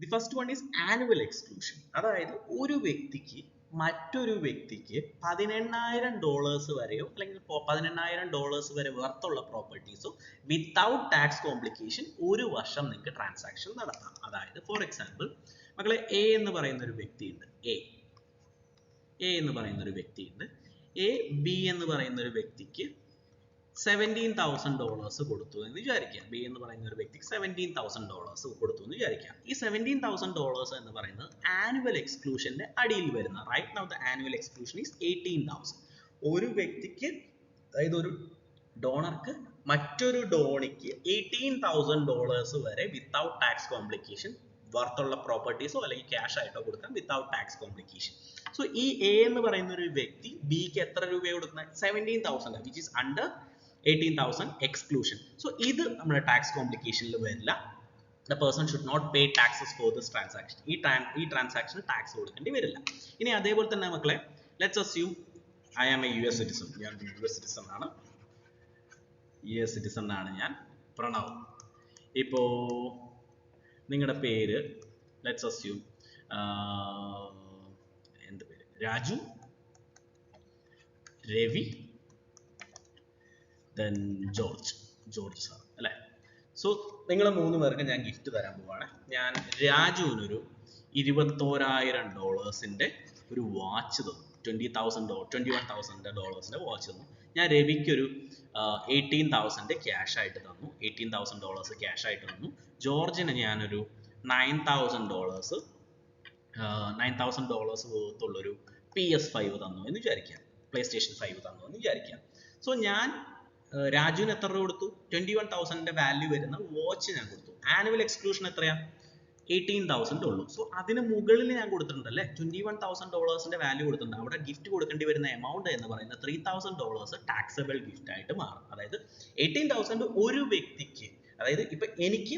The first one is annual exclusion അതായത് ഒരു വ്യക്തിക്ക് മറ്റൊരു വ്യക്തിക്ക് പതിനെണ്ണായിരം ഡോളേഴ്സ് വരെയോ അല്ലെങ്കിൽ പതിനെണ്ണായിരം ഡോളേഴ്സ് വരെ വർത്തുള്ള പ്രോപ്പർട്ടീസോ വിത്തൗട്ട് ടാക്സ് കോംപ്ലിക്കേഷൻ ഒരു വർഷം നിങ്ങൾക്ക് ട്രാൻസാക്ഷൻ നടത്താം. അതായത് ഫോർ എക്സാമ്പിൾ മക്കളെ എ എന്ന് പറയുന്ന ഒരു വ്യക്തിയുണ്ട്. എ എ എന്ന് പറയുന്ന ഒരു വ്യക്തിയുണ്ട്. എ ബി എന്ന് പറയുന്ന ഒരു വ്യക്തിക്ക് സെവന്റീൻ തൗസൻഡ് ഡോളേഴ്സ് കൊടുത്തു എന്ന് വിചാരിക്കാം. ബി എന്ന് പറയുന്ന ഒരു വ്യക്തിക്ക് സെവന്റീൻ തൗസൻഡ് ഡോളേഴ്സ് കൊടുത്തു എന്ന് വിചാരിക്കാം. ഈ സെവന്റീൻ തൗസൻഡ് ഡോളേഴ്സ് എന്ന് പറയുന്നത് ആനുവൽ എക്സ്ക്ലൂഷന്റെ അടിയിൽ വരുന്ന right now the annual exclusion is eighteen thousand ഒരു വ്യക്തിക്ക് അതായത് ഒരു ഡോണർക്ക് മറ്റൊരു ഡോണിക്ക് എയ്റ്റീൻ തൗസൻഡ് ഡോളേഴ്സ് വരെ വിത്തൗട്ട് ടാക്സ് കോംപ്ലിക്കേഷൻ വർത്തുള്ള പ്രോപ്പർട്ടീസോ അല്ലെങ്കിൽ ക്യാഷ് ആയിട്ടോ കൊടുക്കാം വിത്തൗട്ട് ടാക്സ് കോംപ്ലിക്കേഷൻ സോ ഈ എ എന്ന് പറയുന്ന ഒരു വ്യക്തി ബിക്ക് എത്ര രൂപ കൊടുക്കുന്നത്? Seventeen thousand which is under eighteen thousand exclusion so ഇത് നമ്മുടെ ടാക്സ് കോംപ്ലിക്കേഷനിൽ വരില്ല. The person should not pay taxes for this transaction ഈ ഈ ട്രാൻസാക്ഷന് ടാക്സ് കൊടുക്കേണ്ടി വരില്ല. ഇനി അതേപോലെ തന്നെ മക്കളെ let's assume I am a U S citizen ഞാൻ യു എസ് സിറ്റിസൺ ആണ്. യു എസ് സിറ്റിസൺ ആണ് ഞാൻ. പ്രണവ്. ഇപ്പോ നിങ്ങളുടെ പേര്? ലെറ്റ്സ് അസ്യൂം എന്ത് പേര്? Raju? Ravi? Then George. George sir അല്ലേ? സോ നിങ്ങളെ മൂന്ന് പേർക്ക് ഞാൻ ഗിഫ്റ്റ് തരാൻ പോവാണ്. ഞാൻ രാജുവിനൊരു ഇരുപത്തോരായിരം ഡോളേഴ്സിന്റെ ഒരു വാച്ച് തന്നു. Twenty thousand twenty one thousand ഡോളേഴ്സിന്റെ watch തന്നു. ഞാൻ രവിക്കൊരു എയ്റ്റീൻ തൗസൻഡ് ക്യാഷ് ആയിട്ട് തന്നു. എയ്റ്റീൻ തൗസൻഡ് ഡോളേഴ്സ് ക്യാഷ് ആയിട്ട് തന്നു. ജോർജിന് ഞാനൊരു nine thousand dollars nine thousand dollars വർത്തുള്ളൊരു P S five തന്നു എന്ന് വിചാരിക്കാം. പ്ലേ സ്റ്റേഷൻ ഫൈവ് തന്നു എന്ന് വിചാരിക്കാം. സോ ഞാൻ രാജുവിന് എത്ര രൂപ കൊടുത്തു? ട്വന്റി വൺ തൗസൻഡിന്റെ വാല്യൂ വരുന്ന വാച്ച് ഞാൻ കൊടുത്തു. ആനുവൽ എക്സ്ക്ലൂഷൻ എത്രയാ? എയ്റ്റീൻ തൗസൻഡ് ഉള്ളൂ. സോ അതിന് മുകളിൽ ഞാൻ കൊടുത്തിട്ടുണ്ട് അല്ലേ ട്വന്റി വൺ തൗസൻഡ് ഡോളേഴ്സിന്റെ വാല്യൂ കൊടുത്തിട്ടുണ്ട്. അവിടെ ഗിഫ്റ്റ് കൊടുക്കേണ്ടി വരുന്ന എമൗണ്ട് എന്ന് പറയുന്നത് three thousand dollars taxable gift ആയിട്ട് മാറും. അതായത് എയ്റ്റീൻ തൗസൻഡ് ഒരു വ്യക്തിക്ക് അതായത് ഇപ്പൊ എനിക്ക്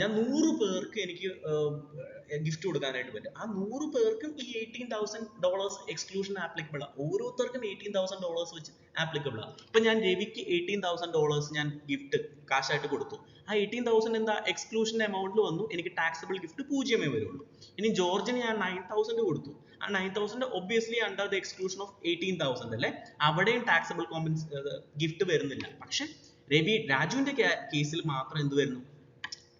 ഞാൻ നൂറ് പേർക്ക് എനിക്ക് ഗിഫ്റ്റ് കൊടുക്കാനായിട്ട് പറ്റും. ആ നൂറ് പേർക്കും ഈ eighteen thousand dollars exclusion applicable ആണ് ഓരോരുത്തർക്കും എയ്റ്റീൻ തൗസൻഡ് ഡോളേഴ്സ് വെച്ച് ആപ്ലിക്കബിൾ ആണ് ഇപ്പൊ ഞാൻ രവിക്ക് എയ്റ്റീൻ തൗസൻഡ് ഡോളേഴ്സ് ഞാൻ ഗിഫ്റ്റ് കാശായിട്ട് കൊടുത്തു. ആ എയ്റ്റീൻ തൗസൻഡ് എന്താ? എക്സ്ക്ലൂഷൻ എമൗണ്ടിൽ വന്നു. എനിക്ക് ടാക്സബിൾ ഗിഫ്റ്റ് പൂജ്യമേ വരുള്ളൂ. ഇനി ജോർജിന് ഞാൻ നയൻ തൗസൻഡ് കൊടുത്തു. ആ nine thousand obviously under the exclusion of eighteen thousand അല്ലേ? അവിടെയും ടാക്സബിൾ കോമ്പൻസ് ഗിഫ്റ്റ് വരുന്നില്ല. പക്ഷെ രവി രാജുവിന്റെ കേസിൽ മാത്രം എന്ത് വരുന്നു?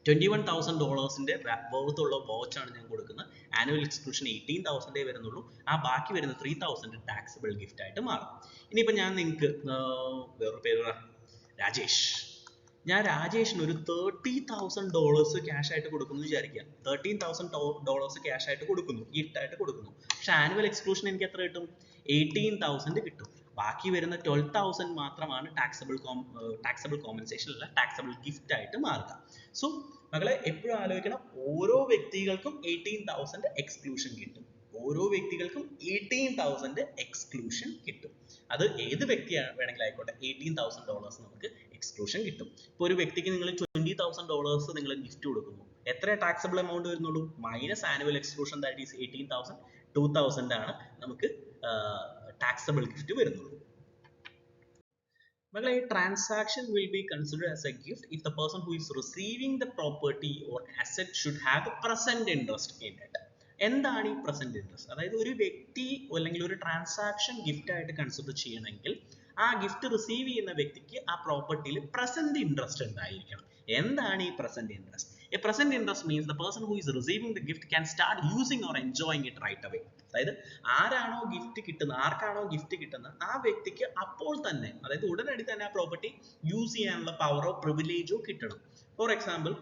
ട്വന്റി വൺ തൗസൻഡ് ഡോളേഴ്സിന്റെ വർത്തുള്ള വാച്ച് ആണ് ഞാൻ കൊടുക്കുന്നത്. ആനുവൽ എക്സ്ക്ലൂഷൻ എയ്റ്റീൻ തൗസൻഡേ വരുന്നുള്ളൂ. ആ ബാക്കി വരുന്ന ത്രീ തൗസൻഡ് ടാക്സബിൾ ഗിഫ്റ്റ് ആയിട്ട് മാറും. ഇനിയിപ്പോ ഞാൻ നിങ്ങൾക്ക് വേറൊരു പേര് രാജേഷ്. ഞാൻ രാജേഷിന് ഒരു തേർട്ടി തൗസൻഡ് ഡോളേഴ്സ് ക്യാഷ് ആയിട്ട് കൊടുക്കുന്നു വിചാരിക്കുക തേർട്ടീൻ തൗസൻഡ് ഡോളേഴ്സ് ക്യാഷ് ആയിട്ട് കൊടുക്കുന്നു. ഗിഫ്റ്റ് ആയിട്ട് കൊടുക്കുന്നു. പക്ഷെ ആനുവൽ എക്സ്ക്ലൂഷൻ എനിക്ക് എത്ര കിട്ടും? എയ്റ്റീൻ തൗസൻഡ് കിട്ടും. ബാക്കി വരുന്ന ട്വൽവ് തൗസൻഡ് മാത്രമാണ് ടാക്സബിൾ കോം ടാക്സബിൾ കോമ്പൻസേഷൻ അല്ല ടാക്സബിൾ ഗിഫ്റ്റ് ആയിട്ട് മാറുക. സോ മകളെ എപ്പോഴും ആലോചിക്കണം ഓരോ വ്യക്തികൾക്കും എയ്റ്റീൻ തൗസൻഡ് എക്സ്ക്ലൂഷൻ കിട്ടും. ഓരോ വ്യക്തികൾക്കും എയ്റ്റീൻ തൗസൻഡ് എക്സ്ക്ലൂഷൻ കിട്ടും. അത് ഏത് വ്യക്തിയാണ് വേണമെങ്കിലും ആയിക്കോട്ടെ എയ്റ്റീൻ തൗസൻഡ് ഡോളേഴ്സ് നമുക്ക് എക്സ്ക്ലൂഷൻ കിട്ടും. ഇപ്പൊ ഒരു വ്യക്തിക്ക് നിങ്ങൾ ട്വന്റി തൗസൻഡ് ഡോളേഴ്സ് നിങ്ങൾ ഗിഫ്റ്റ് കൊടുക്കുന്നു. എത്ര ടാക്സബിൾ എമൗണ്ട് വരുന്നുള്ളൂ? Minus annual exclusion that is eighteen thousand two thousand ആണ് നമുക്ക് ടാക്സബിൾ ഗിഫ്റ്റ് വരുന്നുള്ളൂ. മകളെ transaction will be considered as a gift if the person who is receiving the property or asset should have a present interest in it എന്താണ് ഈ present interest അതായത് ഒരു വ്യക്തി അല്ലെങ്കിൽ ഒരു ട്രാൻസാക്ഷൻ ഗിഫ്റ്റ് ആയിട്ട് കൺസിഡർ ചെയ്യണമെങ്കിൽ ആ ഗിഫ്റ്റ് റിസീവ് ചെയ്യുന്ന വ്യക്തിക്ക് ആ പ്രോപ്പർട്ടിയിൽ പ്രസന്റ് ഇൻട്രസ്റ്റ് ഉണ്ടായിരിക്കണം. എന്താണ് ഈ present interest a present interest means the person who is receiving the gift can start using or enjoying it right away അതായത് ആരാണോ ഗിഫ്റ്റ് കിട്ടുന്നത് ആർക്കാണോ ഗിഫ്റ്റ് കിട്ടുന്നത് ആ വ്യക്തിക്ക് അപ്പോൾ തന്നെ അതായത് ഉടനടി തന്നെ ആ പ്രോപ്പർട്ടി യൂസ് ചെയ്യാനുള്ള പവറോ പ്രിവിലേജോ കിട്ടണം. ഫോർ എക്സാമ്പിൾ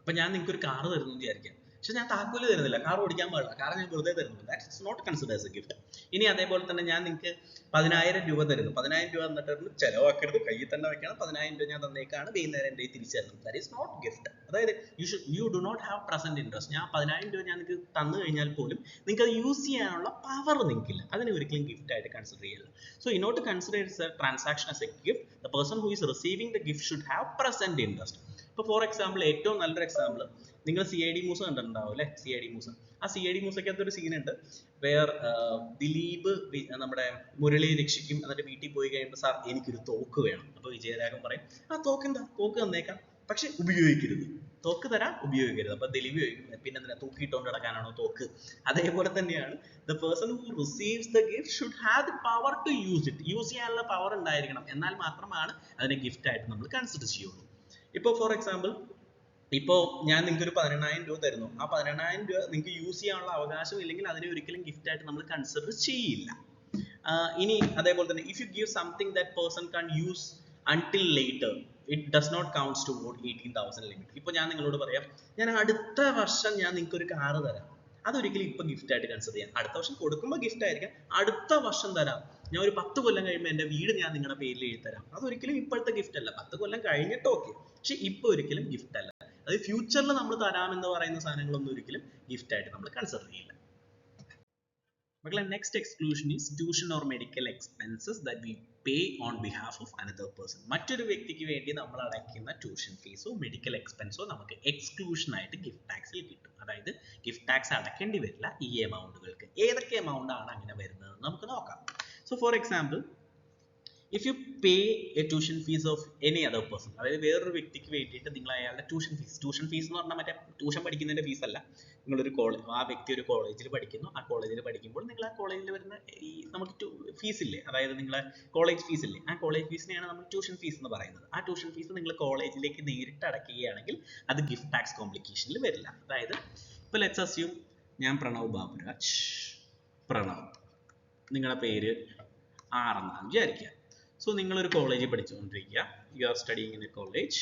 ഇപ്പൊ ഞാൻ നിങ്ങൾക്ക് ഒരു കാർ തരുന്നു വിചാരിക്കാം. പക്ഷെ ഞാൻ താക്കോൽ തരുന്നില്ല. കാർ ഓടിക്കാൻ പാടില്ല. കാർ ഞാൻ വെറുതെ തരുന്നു that's not consider as a gift ഇനി അതേപോലെ തന്നെ ഞാൻ നിങ്ങൾക്ക് പതിനായിരം രൂപ തരുന്നു. പതിനായിരം രൂപ തന്നിട്ട് ചെലവാക്കരുത്. കയ്യിൽ തന്നെ വെക്കണം. പതിനായിരം രൂപ ഞാൻ തന്നേക്കാണ്. വൈകുന്നേരം എന്റെ തിരിച്ചു തരണം. ദാറ്റ് ഈസ് നോട്ട് ഗിഫ്റ്റ് അതായത് you should you do not have present interest ഞാൻ പതിനായിരം രൂപ ഞാൻ നിങ്ങൾക്ക് തന്നു കഴിഞ്ഞാൽ പോലും നിങ്ങൾക്ക് അത് യൂസ് ചെയ്യാനുള്ള പവർ നിങ്ങൾക്കില്ല. അതിനെ ഒരിക്കലും ഗിഫ്റ്റ് ആയിട്ട് കൺസിഡർ ചെയ്യില്ല so I not consider it's a transaction as a gift the person who is receiving the gift should have present interest ഇപ്പോൾ ഫോർ എക്സാമ്പിൾ ഏറ്റവും നല്ലൊരു എക്സാമ്പിൾ നിങ്ങൾ സി ഐ ഡി മൂസ കണ്ടിട്ടുണ്ടാവും അല്ലെ? C I D Moosa. ആ C I D മൂസയ്ക്കകത്ത് ഒരു scene ഉണ്ട് where Dileep നമ്മുടെ മുരളിയെ രക്ഷിക്കും. എന്നിട്ട് വീട്ടിൽ പോയി കഴിയുമ്പോൾ സാർ എനിക്കൊരു തോക്ക് വേണം. അപ്പൊ വിജയരാഘവൻ പറയും ആ തോക്ക് എന്താ തോക്ക് തന്നേക്കാം. പക്ഷെ ഉപയോഗിക്കരുത്. തോക്ക് തരാം ഉപയോഗിക്കരുത്. അപ്പൊ ദിലീപ് ചോദിക്കും പിന്നെ എന്തിനാ തൂക്കിയിട്ടോണ്ട് നടക്കാനാണോ തോക്ക്? അതേപോലെ തന്നെയാണ് the person who receives the gift should have the power to use it use ചെയ്യാനുള്ള പവർ ഉണ്ടായിരിക്കണം. എന്നാൽ മാത്രമാണ് അതിനെ ഗിഫ്റ്റ് ആയിട്ട് നമ്മൾ കൺസിഡർ ചെയ്യുള്ളൂ. ഇപ്പൊ ഫോർ എക്സാമ്പിൾ ഇപ്പോ ഞാൻ നിങ്ങൾക്ക് ഒരു പതിനെണ്ണായിരം രൂപ തരുന്നു. ആ പതിനെണ്ണായിരം രൂപ നിങ്ങൾക്ക് യൂസ് ചെയ്യാനുള്ള അവകാശം ഇല്ലെങ്കിൽ അതിനെ ഒരിക്കലും ഗിഫ്റ്റ് ആയിട്ട് നമ്മൾ കൺസിഡർ ചെയ്യില്ല. ഇനി അതേപോലെ തന്നെ if you give something that person can use until later it does not counts to vote eighteen thousand limit ഇപ്പൊ ഞാൻ നിങ്ങളോട് പറയാം ഞാൻ അടുത്ത വർഷം ഞാൻ നിങ്ങൾക്ക് ഒരു കാറ് തരാം. അതൊരിക്കലും ഇപ്പൊ ഗിഫ്റ്റ് ആയിട്ട് കൺസിഡർ ചെയ്യാം. അടുത്ത വർഷം കൊടുക്കുമ്പോൾ ഗിഫ്റ്റ് ആയിരിക്കാം. അടുത്ത വർഷം തരാം. ഞാൻ ഒരു പത്ത് കൊല്ലം കഴിയുമ്പോൾ എന്റെ വീട് ഞാൻ നിങ്ങളുടെ പേരിൽ എഴുതി തരാം. അതൊരിക്കലും ഇപ്പോഴത്തെ ഗിഫ്റ്റ് അല്ല. പത്ത് കൊല്ലം കഴിഞ്ഞിട്ട് ഓക്കെ പക്ഷെ ഇപ്പൊ ഒരിക്കലും ഗിഫ്റ്റ് അല്ല. അത് ഫ്യൂച്ചറിൽ നമ്മൾ തരാമെന്ന് പറയുന്ന സാധനങ്ങളൊന്നും ഒരിക്കലും ഗിഫ്റ്റ് ആയിട്ട് നമ്മൾ കൺസിഡർ ചെയ്യില്ല. മക്കളെ next exclusion is tuition or medical expenses that we pay on behalf of another person മറ്റൊരു വ്യക്തിക്ക് വേണ്ടി നമ്മൾ അടയ്ക്കുന്ന ട്യൂഷൻ ഫീസോ മെഡിക്കൽ എക്സ്പെൻസോ നമുക്ക് എക്സ്ക്ലൂഷൻ ആയിട്ട് ഗിഫ്റ്റ് ടാക്സിൽ കിട്ടും. അതായത് ഗിഫ്റ്റ് ടാക്സ് അടയ്ക്കേണ്ടി വരില്ല ഈ എമൗണ്ടുകൾക്ക് ഏതൊക്കെ എമൗണ്ട് ആണ് അങ്ങനെ വരുന്നത് നമുക്ക് നോക്കാം. So for example if you pay a tuition fees of any other person അതായത് വേറൊരു വ്യക്തിക്ക് വേണ്ടിയിട്ട് നിങ്ങൾ അയാളുടെ ട്യൂഷൻ ഫീസ് ട്യൂഷൻ ഫീസ് എന്ന് പറഞ്ഞാൽ മറ്റേ ട്യൂഷൻ പഠിക്കുന്നതിന്റെ ഫീസ് അല്ല. നിങ്ങളൊരു കോളേജ് ആ വ്യക്തി ഒരു കോളേജിൽ പഠിക്കുന്നു. ആ കോളേജിൽ പഠിക്കുമ്പോൾ നിങ്ങൾ ആ കോളേജിൽ വരുന്ന ഈ നമുക്ക് ഫീസ് ഇല്ലേ? അതായത് നിങ്ങളെ കോളേജ് ഫീസ് ഇല്ലേ? ആ കോളേജ് ഫീസിനെയാണ് നമ്മൾ ട്യൂഷൻ ഫീസ് എന്ന് പറയുന്നത്. ആ ട്യൂഷൻ ഫീസ് നിങ്ങൾ കോളേജിലേക്ക് നേരിട്ട് അടക്കുകയാണെങ്കിൽ അത് ഗിഫ്റ്റ് ടാക്സ് കോംപ്ലിക്കേഷനിൽ വരില്ല. അതായത് ഇപ്പൊ ലെറ്റ്സ് അസ്യൂം ഞാൻ പ്രണവ് ബാബുരാജ്. പ്രണവ്. നിങ്ങളുടെ പേര് ആർ ആറെന്നാണ് വിചാരിക്കുക. സോ നിങ്ങളൊരു കോളേജിൽ പഠിച്ചുകൊണ്ടിരിക്കുക. You are studying in a college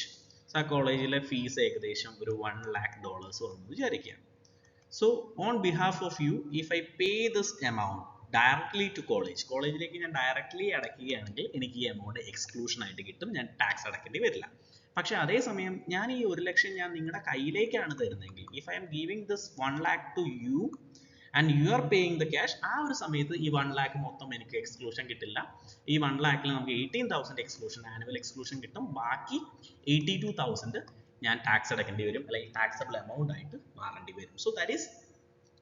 so ആ കോളേജിലെ ഫീസ് ഏകദേശം ഒരു വൺ ലാക്ക് ഡോളേഴ്സ് വന്നു വിചാരിക്കുക. So on behalf of you if I pay this amount directly to college കോളേജിലേക്ക് ഞാൻ ഡയറക്ട്ലി അടയ്ക്കുകയാണെങ്കിൽ എനിക്ക് ഈ എമൗണ്ട് എക്സ്ക്ലൂഷൻ ആയിട്ട് കിട്ടും. ഞാൻ ടാക്സ് അടയ്ക്കേണ്ടി വരില്ല. പക്ഷേ അതേസമയം ഞാൻ ഈ ഒരു ലക്ഷം ഞാൻ നിങ്ങളുടെ കയ്യിലേക്കാണ് തരുന്നതെങ്കിൽ if I'm giving this one lakh to you and you are paying the cash ആ ഒരു സമയത്ത് ഈ വൺ ലാക്ക് മൊത്തം എനിക്ക് എക്സ്ക്ലൂഷൻ കിട്ടില്ല. ഈ വൺ ലാക്കിൽ നമുക്ക് eighteen thousand exclusion annual exclusion കിട്ടും. ബാക്കി എയ്റ്റി ടു തൗസൻഡ് ഞാൻ ടാക്സ് അടക്കേണ്ടി വരും. അല്ലെങ്കിൽ ടാക്സബിൾ എമൗണ്ട് ആയിട്ട് മാറേണ്ടി വരും. So that is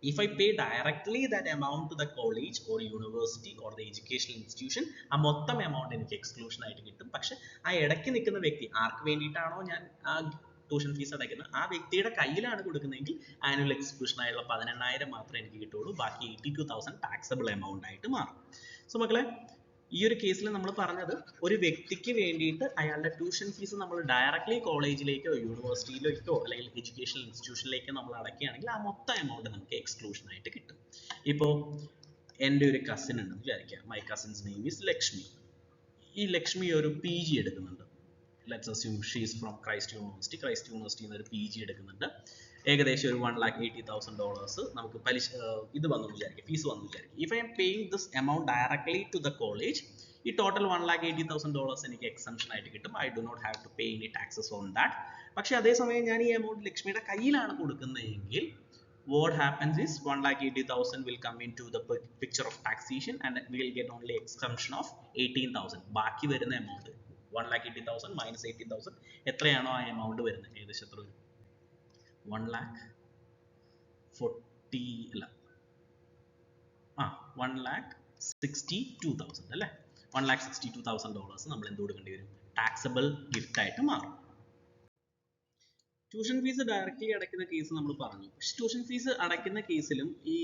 if I pay directly that amount to the college or university or the educational institution ആ മൊത്തം എമൗണ്ട് എനിക്ക് എക്സ്ക്ലൂഷൻ ആയിട്ട് കിട്ടും. പക്ഷെ ആ ഇടയ്ക്ക് നിൽക്കുന്ന വ്യക്തി ആർക്ക് വേണ്ടിയിട്ടാണോ ഞാൻ ട്യൂഷൻ ഫീസ് അടയ്ക്കുന്നത്. ആ വ്യക്തിയുടെ കയ്യിലാണ് കൊടുക്കുന്നതെങ്കിൽ ആനുവൽ എക്സ്ക്ലൂഷൻ ആയുള്ള പതിനെണ്ണായിരം മാത്രമേ എനിക്ക് കിട്ടുള്ളൂ ബാക്കി eighty two thousand taxable amount ആയിട്ട് മാറും. സോ മക്കളെ ഈ ഒരു കേസിൽ നമ്മൾ പറഞ്ഞത് ഒരു വ്യക്തിക്ക് വേണ്ടിയിട്ട് അയാളുടെ ട്യൂഷൻ ഫീസ് നമ്മൾ ഡയറക്ട്ലി കോളേജിലേക്കോ യൂണിവേഴ്സിറ്റിയിലേക്കോ അല്ലെങ്കിൽ എഡ്യൂക്കേഷണൽ ഇൻസ്റ്റിറ്റ്യൂഷനിലേക്കോ നമ്മൾ അടയ്ക്കുകയാണെങ്കിൽ ആ മൊത്തം എമൗണ്ട് നമുക്ക് എക്സ്ക്ലൂഷൻ ആയിട്ട് കിട്ടും. ഇപ്പോൾ എന്റെ ഒരു കസിൻ ഉണ്ടെന്ന് വിചാരിക്കുക. My cousin's name is Lakshmi ഈ ലക്ഷ്മി ഒരു പി ജി എടുക്കുന്നുണ്ട്. Let's assume she's from Christ university Christ യൂണിവേഴ്സിറ്റിയിൽ നിന്ന് ഒരു പി ജി എടുക്കുന്നുണ്ട്. ഏകദേശം ഒരു one lakh eighty thousand dollars നമുക്ക് പലിശ ഇത് വന്നു വിചാരിക്കും ഫീസ് വന്നു വിചാരിക്കും. If I'm paying this amount directly to the college ഈ total one lakh eighty thousand dollars എനിക്ക് എക്സംഷൻ ആയിട്ട് കിട്ടും. I do not have to pay any taxes on that പക്ഷേ അതേസമയം ഞാൻ ഈ എമൗണ്ട് ലക്ഷ്മിയുടെ കയ്യിലാണ് കൊടുക്കുന്നതെങ്കിൽ what happens is 1 lakh 80,000 will come into the the picture of taxation and we will get only exemption of 18,000 ബാക്കി വരുന്ന amount one lakh eighty thousand minus eighty thousand എത്രയാണോ ആ എമൗണ്ട് വരുന്നത്? ഏകദേശം എത്ര വരും? വൺ ലാക്ക് ഫോർട്ടി അല്ല. ആ one lakh sixty two thousand അല്ലേ? One lakh sixty two thousand dollars നമ്മൾ എന്ത് കൊടുക്കേണ്ടി വരും? ടാക്സബിൾ ഗിഫ്റ്റ് ആയിട്ട് മാറും. ട്യൂഷൻ ഫീസ് ഡയറക്റ്റ്ലി അടയ്ക്കുന്ന കേസ് നമ്മൾ പറഞ്ഞു. പക്ഷെ ട്യൂഷൻ ഫീസ് അടയ്ക്കുന്ന കേസിലും ഈ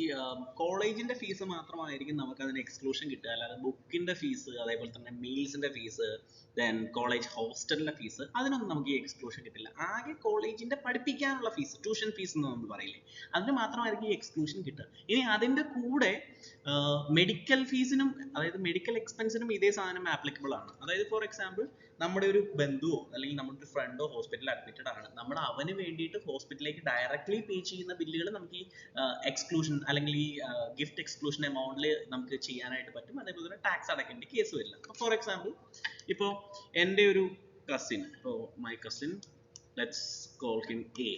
കോളേജിന്റെ ഫീസ് മാത്രമായിരിക്കും നമുക്ക് അതിന് എക്സ്ക്ലൂഷൻ കിട്ടുക. അല്ലാതെ ബുക്കിന്റെ ഫീസ് അതേപോലെ തന്നെ മീൽസിന്റെ ഫീസ് ദെൻ കോളേജ് ഹോസ്റ്റലിന്റെ ഫീസ് അതിനൊന്നും നമുക്ക് ഈ എക്സ്ക്ലൂഷൻ കിട്ടില്ല. ആകെ കോളേജിന്റെ പഠിപ്പിക്കാനുള്ള ഫീസ് ട്യൂഷൻ ഫീസ് എന്ന് നമ്മൾ പറയില്ലേ. അതിന് മാത്രമായിരിക്കും ഈ എക്സ്ക്ലൂഷൻ കിട്ടുക. ഇനി അതിന്റെ കൂടെ മെഡിക്കൽ ഫീസിനും അതായത് മെഡിക്കൽ എക്സ്പെൻസിനും ഇതേ സാധനം ആപ്ലിക്കബിൾ ആണ്. അതായത് ഫോർ എക്സാമ്പിൾ നമ്മുടെ ഒരു ബന്ധുവോ അല്ലെങ്കിൽ നമ്മുടെ ഒരു ഫ്രണ്ടോ ഹോസ്പിറ്റലിൽ അഡ്മിറ്റഡ് ആണ്. നമ്മൾ അവന് വേണ്ടിയിട്ട് ഹോസ്പിറ്റലിലേക്ക് ഡയറക്ട്ലി പേ ചെയ്യുന്ന ബില്ലുകൾ നമുക്ക് ഈ എക്സ്ക്ലൂഷൻ അല്ലെങ്കിൽ ഈ ഗിഫ്റ്റ് എക്സ്ക്ലൂഷൻ എമൗണ്ടിൽ നമുക്ക് ചെയ്യാനായിട്ട് പറ്റും. അതേപോലെ തന്നെ ടാക്സ് അടയ്ക്കേണ്ട കേസ് വരില്ല. ഫോർ എക്സാമ്പിൾ ഇപ്പോൾ എന്റെ ഒരു കസിൻ ഇപ്പോൾ my cousin let's call him A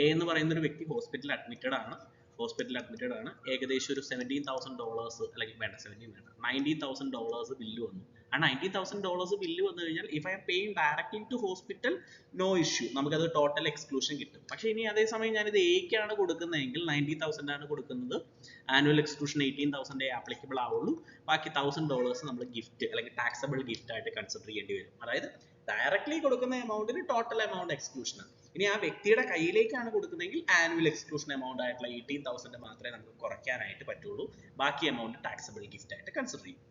A എന്ന് പറയുന്ന ഒരു വ്യക്തി ഹോസ്പിറ്റലിൽ അഡ്മിറ്റഡ് ആണ്. ഹോസ്പിറ്റലിൽ അഡ്മിറ്റഡ് ആണ്. ഏകദേശം ഒരു സെവന്റീൻ തൗസൻഡ് ഡോളേഴ്സ് അല്ലെങ്കിൽ വേണ്ട സെവന്റീൻ വേണ്ട നയന്റീൻ തൗസൻഡ് ഡോളേഴ്സ് ബില്ല് വന്നു. ആ നയന്റീൻ തൗസൻഡ് ഡോളേഴ്സ് ബില്ല് വന്നു കഴിഞ്ഞാൽ if I'm paying directly to hospital no issue നമുക്കത് ടോട്ടൽ എക്സ്ക്ലൂഷൻ കിട്ടും. പക്ഷേ ഇനി അതേസമയം ഞാനിത് എയ്ക്കാണ് കൊടുക്കുന്നതെങ്കിൽ നയന്റി തൗസൻഡ് ആണ് കൊടുക്കുന്നത്. Annual exclusion eighteen thousand applicable ആവുള്ളൂ. ബാക്കി തൗസൻഡ് ഡോളേഴ്സ് നമ്മൾ ഗിഫ്റ്റ് അല്ലെങ്കിൽ ടാക്സബിൾ ഗിഫ്റ്റ് ആയിട്ട് കൺസിഡർ ചെയ്യേണ്ടി വരും. അതായത് ഡയറക്ട്ലി കൊടുക്കുന്ന എമൗണ്ടിന് ടോട്ടൽ എമൗണ്ട് എക്സ്ക്ലൂഷൻ ഇനി ആ വ്യക്തിയുടെ കയ്യിലേക്കാണ് കൊടുക്കുന്നതെങ്കിൽ ആനുവൽ എക്സ്ക്ലൂഷൻ എമൗണ്ട് ആയിട്ടുള്ള എയ്റ്റീൻ തൗസൻഡ് മാത്രമേ നമുക്ക് കുറയ്ക്കാനായിട്ട് പറ്റുള്ളൂ. ബാക്കി എമൗണ്ട് ടാക്സബിൾ ഗിഫ്റ്റ് ആയിട്ട് കൺസിഡർ ചെയ്യും.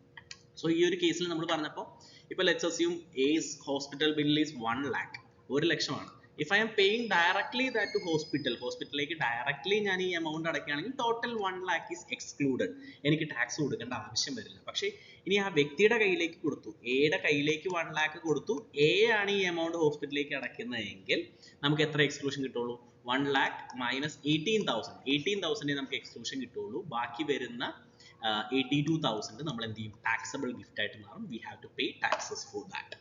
സോ ഈ ഒരു കേസിൽ നമ്മൾ പറഞ്ഞപ്പോൾ ഇപ്പൊ let's assume as hospital bill is one lakh ഒരു ലക്ഷമാണ്. If I'm paying directly that to hospital ഹോസ്പിറ്റലിലേക്ക് ഡയറക്ട്ലി ഞാൻ ഈ amount അടയ്ക്കുകയാണെങ്കിൽ total one lakh is excluded എനിക്ക് ടാക്സ് കൊടുക്കേണ്ട ആവശ്യം വരില്ല. പക്ഷേ ഇനി ആ വ്യക്തിയുടെ കയ്യിലേക്ക് കൊടുത്തു. എയുടെ കയ്യിലേക്ക് വൺ ലാക്ക് കൊടുത്തു. എ ആണ് ഈ എമൗണ്ട് ഹോസ്പിറ്റലിലേക്ക് അടയ്ക്കുന്നതെങ്കിൽ നമുക്ക് എത്ര എക്സ്ക്ലൂഷൻ കിട്ടുള്ളൂ? One lakh minus eighteen thousand eighteen thousand നമുക്ക് എക്സ്ക്ലൂഷൻ കിട്ടുള്ളൂ. ബാക്കി വരുന്ന എയ്റ്റി ടു തൗസൻഡ് നമ്മൾ എന്ത് ചെയ്യും? ടാക്സബിൾ ഗിഫ്റ്റ് ആയിട്ട് മാറും. We have to pay taxes for that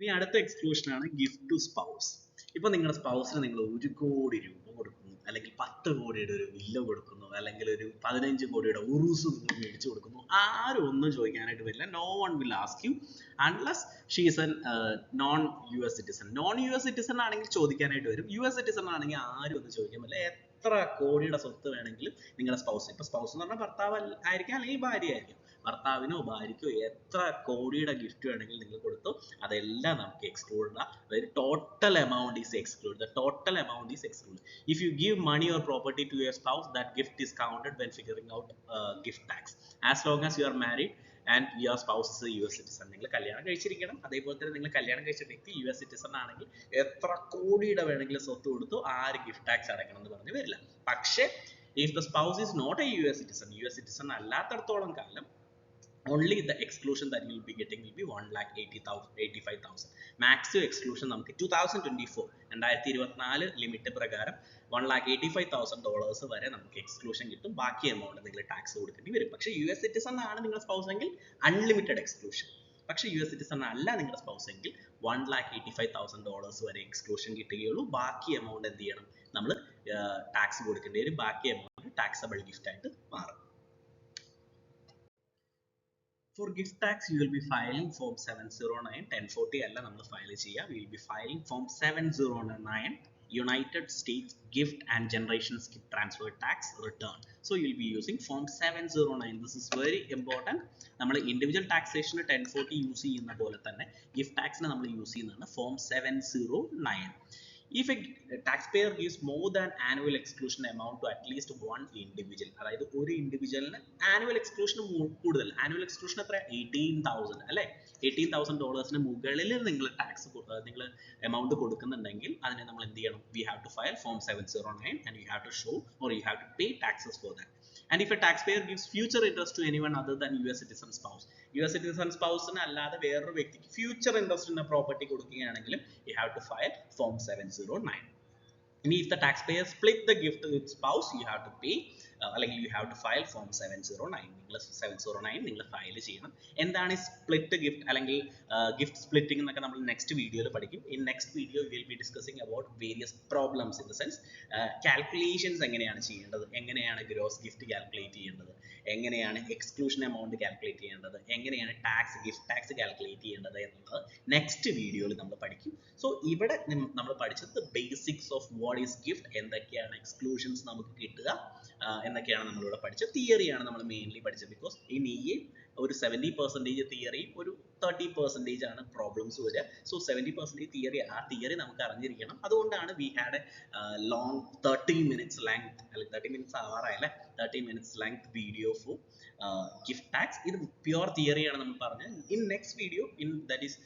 ഇനി അടുത്ത എക്സ്ക്ലൂഷൻ ആണ് ഗിഫ്റ്റ് ടു സ്പൗസ് ഇപ്പൊ നിങ്ങളുടെ സ്പൗസിന് നിങ്ങൾ ഒരു കോടി രൂപ കൊടുക്കുന്നു അല്ലെങ്കിൽ പത്ത് കോടിയുടെ ഒരു വില്ല കൊടുക്കുന്നു അല്ലെങ്കിൽ ഒരു പതിനഞ്ച് കോടിയുടെ ഉറൂസ് നിങ്ങൾ മേടിച്ചു കൊടുക്കുന്നു. ആരും ഒന്നും ചോദിക്കാനായിട്ട് വരില്ല. No one will ask you unless she is an non U S citizen non U S citizen ആണെങ്കിൽ ചോദിക്കാനായിട്ട് വരും. യു എസ് സിറ്റിസൺ ആണെങ്കിൽ ആരും ഒന്നും ചോദിക്കാൻ പറ്റില്ല എത്ര കോടിയുടെ സ്വത്ത് വേണമെങ്കിലും നിങ്ങളുടെ സ്പൗസ് ഇപ്പൊ സ്പൗസ് എന്ന് പറഞ്ഞാൽ ഭർത്താവ് ആയിരിക്കാം അല്ലെങ്കിൽ ഭാര്യ ആയിരിക്കും. ഭർത്താവിനോ ഭാര്യയ്ക്കോ എത്ര കോടിയുടെ ഗിഫ്റ്റ് വേണമെങ്കിലും നിങ്ങൾ കൊടുത്തു അതെല്ലാം നമുക്ക് എക്സ്ക്ലൂഡ് അതായത് total amount is exclude the total amount is exclude if you give money or property to your spouse that gift is counted when figuring out gift tax as long as you are married and your spouse U S citizen നിങ്ങൾ കല്യാണം കഴിച്ചിരിക്കണം. അതേപോലെ തന്നെ നിങ്ങൾ കല്യാണം കഴിച്ച വ്യക്തി U S citizen ആണെങ്കിൽ എത്ര കോടിയുടെ വേണമെങ്കിലും സ്വത്ത് കൊടുത്തു ആര് ഗിഫ്റ്റ് ടാക്സ് അടയ്ക്കണം എന്ന് പറഞ്ഞു വരില്ല. പക്ഷേ if the spouse is not a U S citizen U S citizen അല്ലാത്തടത്തോളം കാലം only the exclusion that you will be getting will be 1 lakh 80,000 85,000 maximum exclusion നമുക്ക് 2024 രണ്ടായിരത്തി ഇരുപത്തിനാല് ലിമിറ്റ് പ്രകാരം one lakh eighty five thousand dollars വരെ നമുക്ക് exclusion കിട്ടും. ബാക്കി amount നിങ്ങൾ ടാക്സ് കൊടുക്കേണ്ടി വരും. പക്ഷേ യു എസ് സിറ്റിസൺ ആണ് നിങ്ങളുടെ സ്പൗസ് എങ്കിൽ അൺലിമിറ്റഡ് എക്സ്ക്ലൂഷൻ പക്ഷേ യു എസ് സിറ്റിസൺ അല്ല നിങ്ങളുടെ സ്പൗസ് എങ്കിൽ one lakh eighty five thousand dollars വരെ എക്സ്ക്ലൂഷൻ കിട്ടുകയുള്ളൂ. ബാക്കി എമൗണ്ട് എന്ത് ചെയ്യണം? നമ്മൾ ടാക്സ് കൊടുക്കേണ്ടി വരും. ബാക്കി എമൗണ്ട് ടാക്സബിൾ ഗിഫ്റ്റ് ആയിട്ട് മാറും. For gift tax, you will be filing form 709, 1040 അല്ല നമ്മൾ ഫയൽ ചെയ്യുക. We will be filing form 709 United States Gift and Generation Gift Transfer Tax Return. So you will be using form 709. This is very important. നമ്മൾ individual ടാക്സേഷന് ten forty use ചെയ്യുന്ന പോലെ തന്നെ gift ടാക്സിന് നമ്മൾ യൂസ് ചെയ്യുന്നതാണ് form seven zero nine if a taxpayer gives more than annual exclusion amount to at least one individual അതായത് ഒരു ഇൻഡിവിജ്വലിന് ആനുവൽ എക്സ്ക്ലൂഷൻ കൂടുതൽ. ആനുവൽ എക്സ്ക്ലൂഷൻ എത്ര? എയ്റ്റീൻ തൗസൻഡ് അല്ലെ? എയ്റ്റീൻ തൗസൻഡ് ഡോളേഴ്സിന് മുകളിൽ നിങ്ങൾ ടാക്സ് നിങ്ങൾ എമൗണ്ട് കൊടുക്കുന്നുണ്ടെങ്കിൽ അതിനെ നമ്മൾ എന്ത് ചെയ്യണം? We have to file form seven zero nine and you have to show or you have to pay taxes for that and if a taxpayer gives future interest to anyone other than US citizen spouse US citizen spouse ന് അല്ലാതെ വേറൊരു വ്യക്തിക്ക് future interest in a property കൊടുക്കുകയാണെങ്കിലും you have to file form 709 ഇനി if the taxpayer split the gift with spouse you have to pay uh, അല്ലെങ്കിൽ you have to file form 709 നിങ്ങൾ 709 നിങ്ങൾ file ചെയ്യണം. എന്താണ് ഈ സ്പ്ലിറ്റ് ഗിഫ്റ്റ് അല്ലെങ്കിൽ gift splitting എന്നൊക്കെ നമ്മൾ നെക്സ്റ്റ് വീഡിയോയിൽ പഠിക്കും. In next video will be discussing about various problems in the sense calculations എങ്ങനെയാണ് ചെയ്യേണ്ടത്? എങ്ങനെയാണ് ഗ്രോസ് ഗിഫ്റ്റ് കാൽക്കുലേറ്റ് ചെയ്യേണ്ടത്? എങ്ങനെയാണ് എക്സ്ക്ലൂഷൻ എമൗണ്ട് കാൽക്കുലേറ്റ് ചെയ്യേണ്ടത്? എങ്ങനെയാണ് ടാക്സ് ഗിഫ്റ്റ് ടാക്സ് കാൽക്കുലേറ്റ് ചെയ്യേണ്ടത് എന്നുള്ളത് നെക്സ്റ്റ് വീഡിയോയിൽ നമ്മൾ പഠിക്കും. സോ ഇവിടെ നമ്മൾ പഠിച്ചത് basics of what is gift എന്തൊക്കെയാണ് എക്സ്ക്ലൂഷൻസ് നമുക്ക് കിട്ടുക എന്നൊക്കെയാണ് നമ്മളിവിടെ പഠിച്ചത്. തിയറിയാണ് നമ്മൾ മെയിൻലി പഠിച്ചത്. ബിക്കോസ് ഈ എ ഒരു സെവന്റി പെർസെന്റേജ് തിയറിയും ഒരു തേർട്ടി പെർസെന്റേജ് ആണ് പ്രോബ്ലംസ് വരിക. സോ സെവന്റി പെർസെന്റേജ് തിയറി ആ തിയറി നമുക്ക് അറിഞ്ഞിരിക്കണം. അതുകൊണ്ടാണ് we had a long thirty minutes length അല്ലെങ്കിൽ thirty minutes ആവാറായല്ലേ thirty minutes length video for gift tax ഇത് പ്യുവർ തിയറിയാണ് നമ്മൾ പറഞ്ഞത്. In next video in that is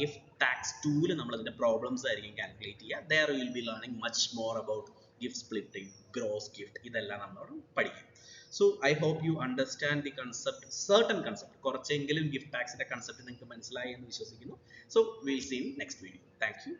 gift tax tool നമ്മൾ അതിന്റെ പ്രോബ്ലംസ് ആയിരിക്കും കാൽക്കുലേറ്റ് ചെയ്യുക. There will be learning much more about gift splitting gross gift ഇതെല്ലാം നമ്മളോട് പഠിക്കും. So I hope you understand the concept certain concept കുറച്ചെങ്കിലും gift ടാക്സിന്റെ concept നിങ്ങൾക്ക് മനസ്സിലായി എന്ന് വിശ്വസിക്കുന്നു. So will seen next video thank you